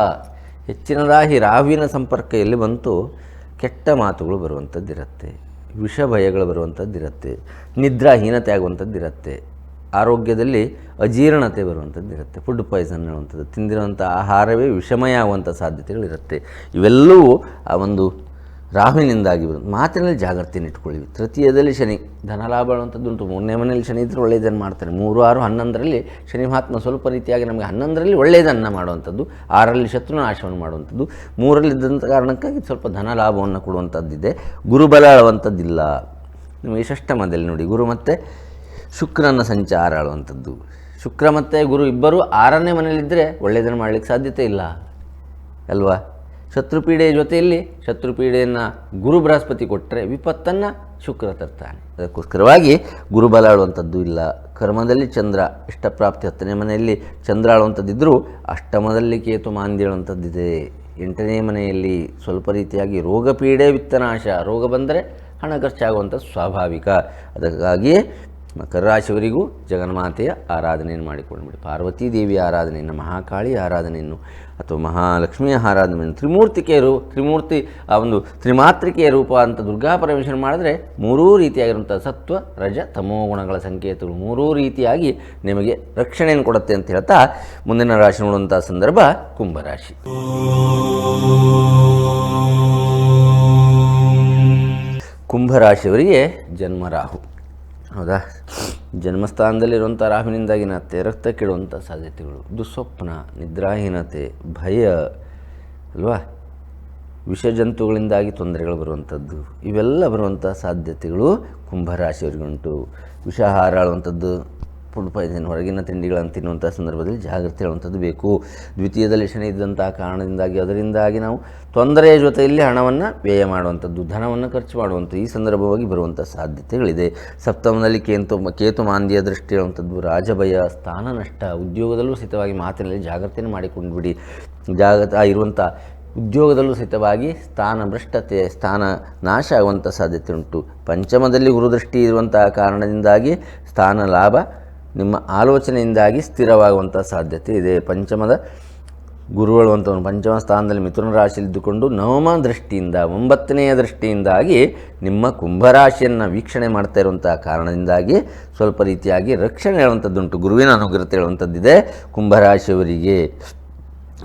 ಹೆಚ್ಚಿನದಾಗಿ ರಾಹುವಿನ ಸಂಪರ್ಕ ಎಲ್ಲಿ ಬಂತು ಕೆಟ್ಟ ಮಾತುಗಳು ಬರುವಂಥದ್ದಿರುತ್ತೆ ವಿಷ ಭಯಗಳು ಬರುವಂಥದ್ದು ಇರುತ್ತೆ ನಿದ್ರಾಹೀನತೆ ಆಗುವಂಥದ್ದು ಇರುತ್ತೆ ಆರೋಗ್ಯದಲ್ಲಿ ಅಜೀರ್ಣತೆ ಬರುವಂಥದ್ದು ಇರುತ್ತೆ ಫುಡ್ ಪಾಯ್ಸನ್ ಅನ್ನುವಂಥದ್ದು, ತಿಂದಿರುವಂಥ ಆಹಾರವೇ ವಿಷಮಯ ಆಗುವಂಥ ಸಾಧ್ಯತೆಗಳಿರುತ್ತೆ. ಇವೆಲ್ಲವೂ ಆ ಒಂದು ರಾಹುವಿನಿಂದಾಗಿ ಬರುತ್ತೆ ಮಾತಿನಲ್ಲಿ ಜಾಗ್ರತೆಯನ್ನು ಇಟ್ಕೊಳ್ಳಿ ತೃತೀಯದಲ್ಲಿ ಶನಿ, ಧನಲಾಭ ಹೇಳುವಂಥದ್ದು ಉಂಟು. ಮೂರನೇ ಮನೆಯಲ್ಲಿ ಶನಿ ಇದ್ದರೆ ಒಳ್ಳೆಯದನ್ನು ಮಾಡ್ತಾರೆ? ಮೂರು, ಆರು, ಹನ್ನೊಂದರಲ್ಲಿ ಶನಿ ಮಹಾತ್ಮ ಸ್ವಲ್ಪ ರೀತಿಯಾಗಿ ನಮಗೆ ಹನ್ನೊಂದರಲ್ಲಿ ಒಳ್ಳೆಯದನ್ನು ಮಾಡುವಂಥದ್ದು. ಆರರಲ್ಲಿ ಶತ್ರುನಾಶವನ್ನು ಮಾಡುವಂಥದ್ದು. ಮೂರಲ್ಲಿದ್ದಂಥ ಕಾರಣಕ್ಕಾಗಿ ಸ್ವಲ್ಪ ಧನ ಲಾಭವನ್ನು ಕೊಡುವಂಥದ್ದಿದೆ. ಗುರುಬಲ ಅಳುವಂಥದ್ದಿಲ್ಲ. ನಿಮಗೆ ಷಷ್ಠಮದಲ್ಲಿ ನೋಡಿ. ಗುರು ಮತ್ತು ಶುಕ್ರನ ಸಂಚಾರ ಆಳುವಂಥದ್ದು ಶುಕ್ರ ಮತ್ತು ಗುರು ಇಬ್ಬರು ಆರನೇ ಮನೆಯಲ್ಲಿದ್ದರೆ ಒಳ್ಳೆಯದನ್ನು ಮಾಡಲಿಕ್ಕೆ ಸಾಧ್ಯತೆ ಇಲ್ಲ. ಅಲ್ವಾ? ಶತ್ರುಪೀಡೆಯ ಜೊತೆಯಲ್ಲಿ ಶತ್ರುಪೀಡೆಯನ್ನು ಗುರು ಬೃಹಸ್ಪತಿ ಕೊಟ್ಟರೆ ವಿಪತ್ತನ್ನು ಶುಕ್ರ ತರ್ತಾನೆ. ಅದಕ್ಕೋಸ್ಕರವಾಗಿ ಗುರುಬಲ ಆಳುವಂಥದ್ದು ಇಲ್ಲ. ಕರ್ಮದಲ್ಲಿ ಚಂದ್ರ ಇಷ್ಟಪ್ರಾಪ್ತಿ ಹತ್ತನೇ ಮನೆಯಲ್ಲಿ ಚಂದ್ರ ಆಳುವಂಥದ್ದಿದ್ದರೂ ಅಷ್ಟಮದಲ್ಲಿ ಕೇತು ಮಾಂದಿ ಹೇಳುವಂಥದ್ದಿದೆ ಎಂಟನೇ ಮನೆಯಲ್ಲಿ ಸ್ವಲ್ಪ ರೀತಿಯಾಗಿ ರೋಗ ಪೀಡೆ ವಿತ್ತನಾಶ, ರೋಗ ಬಂದರೆ ಹಣ ಖರ್ಚಾಗುವಂಥದ್ದು ಸ್ವಾಭಾವಿಕ. ಅದಕ್ಕಾಗಿಯೇ ಮಕರ ರಾಶಿಯವರಿಗೂ ಜಗನ್ಮಾತೆಯ ಆರಾಧನೆಯನ್ನು ಮಾಡಿಕೊಂಡ್ಬಿಡಿ ಪಾರ್ವತೀ ದೇವಿಯ ಆರಾಧನೆಯನ್ನು, ಮಹಾಕಾಳಿ ಆರಾಧನೆಯನ್ನು ಅಥವಾ ಮಹಾಲಕ್ಷ್ಮಿಯ ಆರಾಧನೆಯನ್ನು ತ್ರಿಮೂರ್ತಿಕೆಯರು ತ್ರಿಮೂರ್ತಿ, ಆ ಒಂದು ತ್ರಿಮಾತ್ರಿಕೆಯ ರೂಪ ಅಂತ ದುರ್ಗಾ ಪರಮೇಶ್ವರ ಮಾಡಿದ್ರೆ ಮೂರೂ ರೀತಿಯಾಗಿರುವಂಥ ಸತ್ವ, ರಜ, ತಮೋ ಗುಣಗಳ ಸಂಕೇತಗಳು ಮೂರೂ ರೀತಿಯಾಗಿ ನಿಮಗೆ ರಕ್ಷಣೆಯನ್ನು ಕೊಡುತ್ತೆ ಅಂತ ಹೇಳ್ತಾ ಮುಂದಿನ ರಾಶಿ ನೋಡುವಂಥ ಸಂದರ್ಭ ಕುಂಭರಾಶಿ ಕುಂಭರಾಶಿಯವರಿಗೆ ಜನ್ಮರಾಹು. ಹೌದಾ? ಜನ್ಮಸ್ಥಾನದಲ್ಲಿರುವಂಥ ರಾಹುವಿನಿಂದಾಗಿನ ರಕ್ತ ಕೆಡುವಂಥ ಸಾಧ್ಯತೆಗಳು, ದುಸ್ವಪ್ನ, ನಿದ್ರಾಹೀನತೆ, ಭಯ, ಅಲ್ವಾ? ವಿಷಜಂತುಗಳಿಂದಾಗಿ ತೊಂದರೆಗಳು ಬರುವಂಥದ್ದು, ಇವೆಲ್ಲ ಬರುವಂಥ ಸಾಧ್ಯತೆಗಳು ಕುಂಭರಾಶಿಯವರಿಗುಂಟು. ವಿಷ ಆಳುವಂಥದ್ದು ಫುಡ್ ಪಾಯ್ಸನ್ ಹೊರಗಿನ ತಿಂಡಿಗಳನ್ನು ತಿನ್ನುವಂಥ ಸಂದರ್ಭದಲ್ಲಿ ಜಾಗ್ರತೆ ಹೇಳುವಂಥದ್ದು ಬೇಕು. ದ್ವಿತೀಯದಲ್ಲಿ ಶನಿ ಇದ್ದಂಥ ಕಾರಣದಿಂದಾಗಿ ಅದರಿಂದಾಗಿ ನಾವು ತೊಂದರೆಯ ಜೊತೆಯಲ್ಲಿ ಹಣವನ್ನು ವ್ಯಯ ಮಾಡುವಂಥದ್ದು, ಧನವನ್ನು ಖರ್ಚು ಮಾಡುವಂಥದ್ದು ಈ ಸಂದರ್ಭವಾಗಿ ಬರುವಂಥ ಸಾಧ್ಯತೆಗಳಿದೆ. ಸಪ್ತಮದಲ್ಲಿ ಕೇಂತು ಕೇತು ಮಾಂದಿಯ ದೃಷ್ಟಿ ಹೇಳುವಂಥದ್ದು ರಾಜಭಯ, ಸ್ಥಾನ ನಷ್ಟ, ಉದ್ಯೋಗದಲ್ಲೂ ಸಹಿತವಾಗಿ ಮಾತಿನಲ್ಲಿ ಜಾಗ್ರತೆಯನ್ನು ಮಾಡಿಕೊಂಡು ಬಿಡಿ. ಜಾಗೃತ ಇರುವಂಥ ಉದ್ಯೋಗದಲ್ಲೂ ಸಹಿತವಾಗಿ ಸ್ಥಾನ ಭ್ರಷ್ಟತೆ, ಸ್ಥಾನ ನಾಶ ಆಗುವಂಥ ಸಾಧ್ಯತೆ ಉಂಟು. ಪಂಚಮದಲ್ಲಿ ಗುರುದೃಷ್ಟಿ ಇರುವಂತಹ ಕಾರಣದಿಂದಾಗಿ ಸ್ಥಾನ ಲಾಭ ನಿಮ್ಮ ಆಲೋಚನೆಯಿಂದಾಗಿ ಸ್ಥಿರವಾಗುವಂಥ ಸಾಧ್ಯತೆ ಇದೆ. ಪಂಚಮದ ಗುರುಗಳು ಅಂತವನು ಪಂಚಮ ಸ್ಥಾನದಲ್ಲಿ ಮಿಥುನ ರಾಶಿಯಲ್ಲಿ ಇದ್ದುಕೊಂಡು ನವಮ ದೃಷ್ಟಿಯಿಂದ, ಒಂಬತ್ತನೆಯ ದೃಷ್ಟಿಯಿಂದಾಗಿ ನಿಮ್ಮ ಕುಂಭರಾಶಿಯನ್ನು ವೀಕ್ಷಣೆ ಮಾಡ್ತಾ ಇರುವಂಥ ಕಾರಣದಿಂದಾಗಿ ಸ್ವಲ್ಪ ರೀತಿಯಾಗಿ ರಕ್ಷಣೆ ಹೇಳುವಂಥದ್ದುಂಟು. ಗುರುವಿನ ಅನುಗ್ರಹತೆ ಹೇಳುವಂಥದ್ದಿದೆ. ಕುಂಭರಾಶಿಯವರಿಗೆ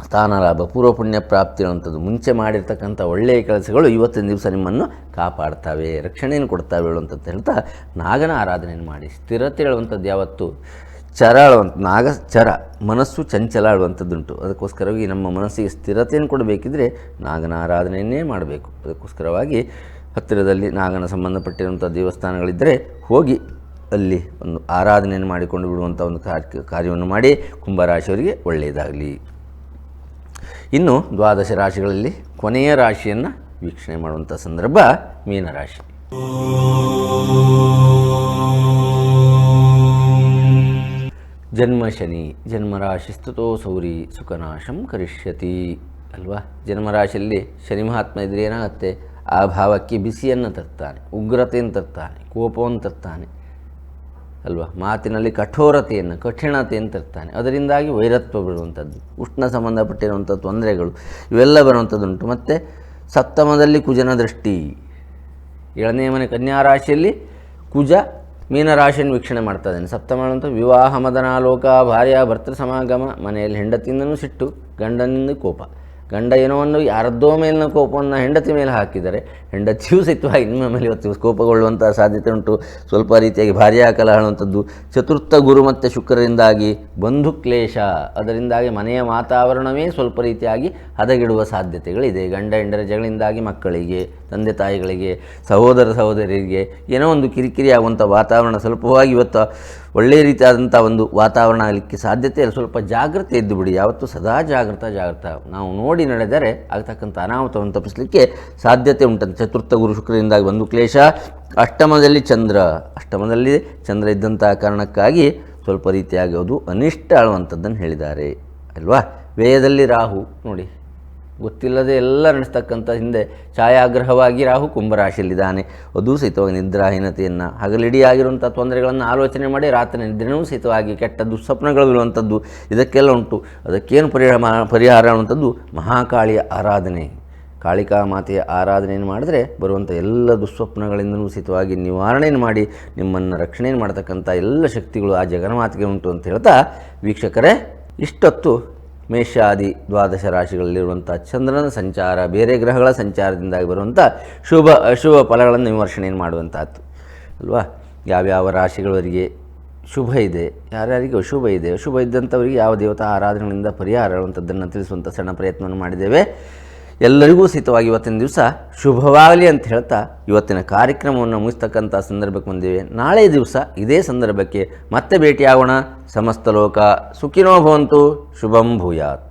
ಸ್ಥಾನ ಲಾಭ ಪೂರ್ವ ಪುಣ್ಯ ಪ್ರಾಪ್ತಿ ಇರುವಂಥದ್ದು ಮುಂಚೆ ಮಾಡಿರ್ತಕ್ಕಂಥ ಒಳ್ಳೆಯ ಕೆಲಸಗಳು ಇವತ್ತಿನ ದಿವಸ ನಿಮ್ಮನ್ನು ಕಾಪಾಡ್ತವೆ, ರಕ್ಷಣೆಯನ್ನು ಕೊಡ್ತಾವೆ ಹೇಳುವಂಥದ್ದು ಹೇಳ್ತಾ ನಾಗನ ಆರಾಧನೆಯನ್ನು ಮಾಡಿ. ಸ್ಥಿರತೆ ಹೇಳುವಂಥದ್ದು ಯಾವತ್ತು? ಚರ ಹೇಳುವಂಥ ನಾಗ ಚರ, ಮನಸ್ಸು ಚಂಚಲ ಆಳುವಂಥದ್ದುಂಟು ಅದಕ್ಕೋಸ್ಕರವಾಗಿ ನಮ್ಮ ಮನಸ್ಸಿಗೆ ಸ್ಥಿರತೆಯನ್ನು ಕೊಡಬೇಕಿದ್ರೆ ನಾಗನ ಆರಾಧನೆಯನ್ನೇ ಮಾಡಬೇಕು. ಅದಕ್ಕೋಸ್ಕರವಾಗಿ ಹತ್ತಿರದಲ್ಲಿ ನಾಗನ ಸಂಬಂಧಪಟ್ಟಿರುವಂಥ ದೇವಸ್ಥಾನಗಳಿದ್ದರೆ ಹೋಗಿ ಅಲ್ಲಿ ಒಂದು ಆರಾಧನೆಯನ್ನು ಮಾಡಿಕೊಂಡು ಬಿಡುವಂಥ ಒಂದು ಕಾರ್ಯ ಕಾರ್ಯವನ್ನು ಮಾಡಿ ಕುಂಭರಾಶಿಯವರಿಗೆ ಒಳ್ಳೆಯದಾಗಲಿ. ಇನ್ನು ದ್ವಾದಶ ರಾಶಿಗಳಲ್ಲಿ ಕೊನೆಯ ರಾಶಿಯನ್ನು ವೀಕ್ಷಣೆ ಮಾಡುವಂಥ ಸಂದರ್ಭ ಮೀನರಾಶಿ ಜನ್ಮ ಶನಿ ಜನ್ಮರಾಶಿ ಸ್ತುತೋ ಸೌರಿ, ಸುಖನಾಶಂ ಕರಿಷ್ಯತಿ. ಅಲ್ವಾ? ಜನ್ಮರಾಶಿಯಲ್ಲಿ ಶನಿ ಮಹಾತ್ಮ ಇದ್ರೆ ಏನಾಗುತ್ತೆ? ಆ ಭಾವಕ್ಕೆ ಬಿಸಿಯನ್ನು ತರ್ತಾನೆ, ಉಗ್ರತೆಯನ್ನು ತರ್ತಾನೆ, ಕೋಪವನ್ನು ತರ್ತಾನೆ. ಅಲ್ವಾ? ಮಾತಿನಲ್ಲಿ ಕಠೋರತೆಯನ್ನು ಕಠಿಣತೆ ಅಂತ ಇರ್ತಾನೆ ಅದರಿಂದಾಗಿ ವೈರತ್ವ ಬರುವಂಥದ್ದು ಉಷ್ಣ ಸಂಬಂಧಪಟ್ಟಿರುವಂಥ ತೊಂದರೆಗಳು, ಇವೆಲ್ಲ ಬರುವಂಥದ್ದುಂಟು. ಮತ್ತು ಸಪ್ತಮದಲ್ಲಿ ಕುಜನ ದೃಷ್ಟಿ. ಏಳನೇ ಮನೆ ಕನ್ಯಾ ರಾಶಿಯಲ್ಲಿ ಕುಜ ಮೀನರಾಶಿಯನ್ನು ವೀಕ್ಷಣೆ ಮಾಡ್ತಾ ಸಪ್ತಮ ಅಂತ ವಿವಾಹ ಮದನಾಲೋಕ ಭಾರ್ಯ, ಭರ್ತೃ, ಸಮಾಗಮ, ಮನೆಯಲ್ಲಿ ಹೆಂಡತಿಯಿಂದನೂ ಸಿಟ್ಟು, ಗಂಡನಿಂದ ಕೋಪ. ಗಂಡ ಏನೋ ಒಂದು ಯಾರದ್ದೋ ಮೇಲಿನ ಕೋಪವನ್ನು ಹೆಂಡತಿ ಮೇಲೆ ಹಾಕಿದರೆ ಹೆಂಡತಿಯೂ ಸಹಿತ ಇನ್ನೊಮ್ಮೆ ಮೇಲೆ ಇವತ್ತು ಕೋಪಗೊಳ್ಳುವಂಥ ಸಾಧ್ಯತೆ ಉಂಟು. ಸ್ವಲ್ಪ ರೀತಿಯಾಗಿ ಭಾರ್ಯ ಕಲಹ ಅನ್ನುವಂಥದ್ದು ಚತುರ್ಥ ಗುರು ಮತ್ತು ಶುಕ್ರರಿಂದಾಗಿ ಬಂಧು ಕ್ಲೇಶ. ಅದರಿಂದಾಗಿ ಮನೆಯ ವಾತಾವರಣವೇ ಸ್ವಲ್ಪ ರೀತಿಯಾಗಿ ಹದಗಿಡುವ ಸಾಧ್ಯತೆಗಳಿದೆ. ಗಂಡ ಹೆಂಡರ ಜಗಳಿಂದಾಗಿ ಮಕ್ಕಳಿಗೆ, ತಂದೆ ತಾಯಿಗಳಿಗೆ, ಸಹೋದರ ಸಹೋದರಿಗೆ ಏನೋ ಒಂದು ಕಿರಿಕಿರಿ ಆಗುವಂಥ ವಾತಾವರಣ ಸ್ವಲ್ಪವಾಗಿ ಇವತ್ತು ಒಳ್ಳೆಯ ರೀತಿಯಾದಂಥ ಒಂದು ವಾತಾವರಣ ಆಗಲಿಕ್ಕೆ ಸಾಧ್ಯತೆ ಇಲ್ಲ. ಸ್ವಲ್ಪ ಜಾಗ್ರತೆ ಇದ್ದು ಬಿಡಿ. ಯಾವತ್ತೂ ಸದಾ ಜಾಗೃತ ಜಾಗೃತ ನಾವು ನೋಡಿ ನಡೆದರೆ ಆಗ್ತಕ್ಕಂಥ ಅನಾಹುತವನ್ನು ತಪ್ಪಿಸಲಿಕ್ಕೆ ಸಾಧ್ಯತೆ ಉಂಟಂತೆ. ಚತುರ್ಥ ಗುರು ಶುಕ್ರದಿಂದಾಗಿ ಒಂದು ಕ್ಲೇಶ. ಅಷ್ಟಮದಲ್ಲಿ ಚಂದ್ರ. ಅಷ್ಟಮದಲ್ಲಿ ಚಂದ್ರ ಇದ್ದಂಥ ಕಾರಣಕ್ಕಾಗಿ ಸ್ವಲ್ಪ ರೀತಿಯಾಗಿ ಅದು ಅನಿಷ್ಟ ಆಳುವಂಥದ್ದನ್ನು ಹೇಳಿದ್ದಾರೆ. ಅಲ್ವಾ? ವ್ಯಯದಲ್ಲಿ ರಾಹು. ನೋಡಿ. ಗೊತ್ತಿಲ್ಲದೆ ಎಲ್ಲ ನಡೆಸ್ತಕ್ಕಂಥ ಹಿಂದೆ ಛಾಯಾಗ್ರಹವಾಗಿ ರಾಹು ಕುಂಭರಾಶಿಯಲ್ಲಿದ್ದಾನೆ. ಅದು ಸಹಿತವಾಗಿ ನಿದ್ರಾಹೀನತೆಯನ್ನು, ಹಗಲಿಡಿಯಾಗಿರುವಂಥ ತೊಂದರೆಗಳನ್ನು ಆಲೋಚನೆ ಮಾಡಿ ರಾತ್ರಿ ನಿದ್ರೆನೂ ಸಹಿತವಾಗಿ ಕೆಟ್ಟ ದುಸ್ವಪ್ನಗಳು ಇರುವಂಥದ್ದು ಇದಕ್ಕೆಲ್ಲ ಉಂಟು. ಅದಕ್ಕೇನು ಪರಿಹಾರ ಪರಿಹಾರ ಅನ್ನುವಂಥದ್ದು ಮಹಾಕಾಳಿಯ ಆರಾಧನೆ. ಕಾಳಿಕಾ ಮಾತೆಯ ಆರಾಧನೆಯನ್ನು ಮಾಡಿದ್ರೆ ಬರುವಂಥ ಎಲ್ಲ ದುಸ್ವಪ್ನಗಳಿಂದಲೂ ಸಹಿತವಾಗಿ ನಿವಾರಣೆಯನ್ನು ಮಾಡಿ, ನಿಮ್ಮನ್ನು ರಕ್ಷಣೆಯನ್ನು ಮಾಡತಕ್ಕಂಥ ಎಲ್ಲ ಶಕ್ತಿಗಳು ಆ ಜಗನ್ಮಾತೆಗೆ ಉಂಟು ಅಂತ ಹೇಳ್ತಾ ವೀಕ್ಷಕರೇ, ಇಷ್ಟೊತ್ತು ಮೇಷಾದಿ ದ್ವಾದಶ ರಾಶಿಗಳಲ್ಲಿರುವಂಥ ಚಂದ್ರನ ಸಂಚಾರ, ಬೇರೆ ಗ್ರಹಗಳ ಸಂಚಾರದಿಂದಾಗಿ ಬರುವಂಥ ಶುಭ, ಅಶುಭ ಫಲಗಳನ್ನು ವಿಮರ್ಶನೆಯನ್ನು ಮಾಡುವಂಥದ್ದು ಅಲ್ವಾ? ಯಾವ್ಯಾವ ರಾಶಿಗಳವರಿಗೆ ಶುಭ ಇದೆ, ಯಾರ್ಯಾರಿಗೆ ಅಶುಭ ಇದೆ, ಅಶುಭ ಇದ್ದಂಥವರಿಗೆ ಯಾವ ದೇವತಾ ಆರಾಧನೆಗಳಿಂದ ಪರಿಹಾರ ಹೇಳುವಂಥದ್ದನ್ನು ತಿಳಿಸುವಂಥ ಸಣ್ಣ ಪ್ರಯತ್ನವನ್ನು ಮಾಡಿದ್ದೇವೆ. ಎಲ್ಲರಿಗೂ ಸಹಿತವಾಗಿ ಇವತ್ತಿನ ದಿವಸ ಶುಭವಾಗಲಿ ಅಂತ ಹೇಳ್ತಾ ಇವತ್ತಿನ ಕಾರ್ಯಕ್ರಮವನ್ನು ಮುಗಿಸ್ತಕ್ಕಂಥ ಸಂದರ್ಭಕ್ಕೆ ಬಂದಿವೆ. ನಾಳೆ ದಿವಸ ಇದೇ ಸಂದರ್ಭಕ್ಕೆ ಮತ್ತೆ ಭೇಟಿಯಾಗೋಣ. ಸಮಸ್ತ ಲೋಕ ಸುಖಿನೋ ಭವಂತು. ಶುಭಂ ಭೂಯಾತ್.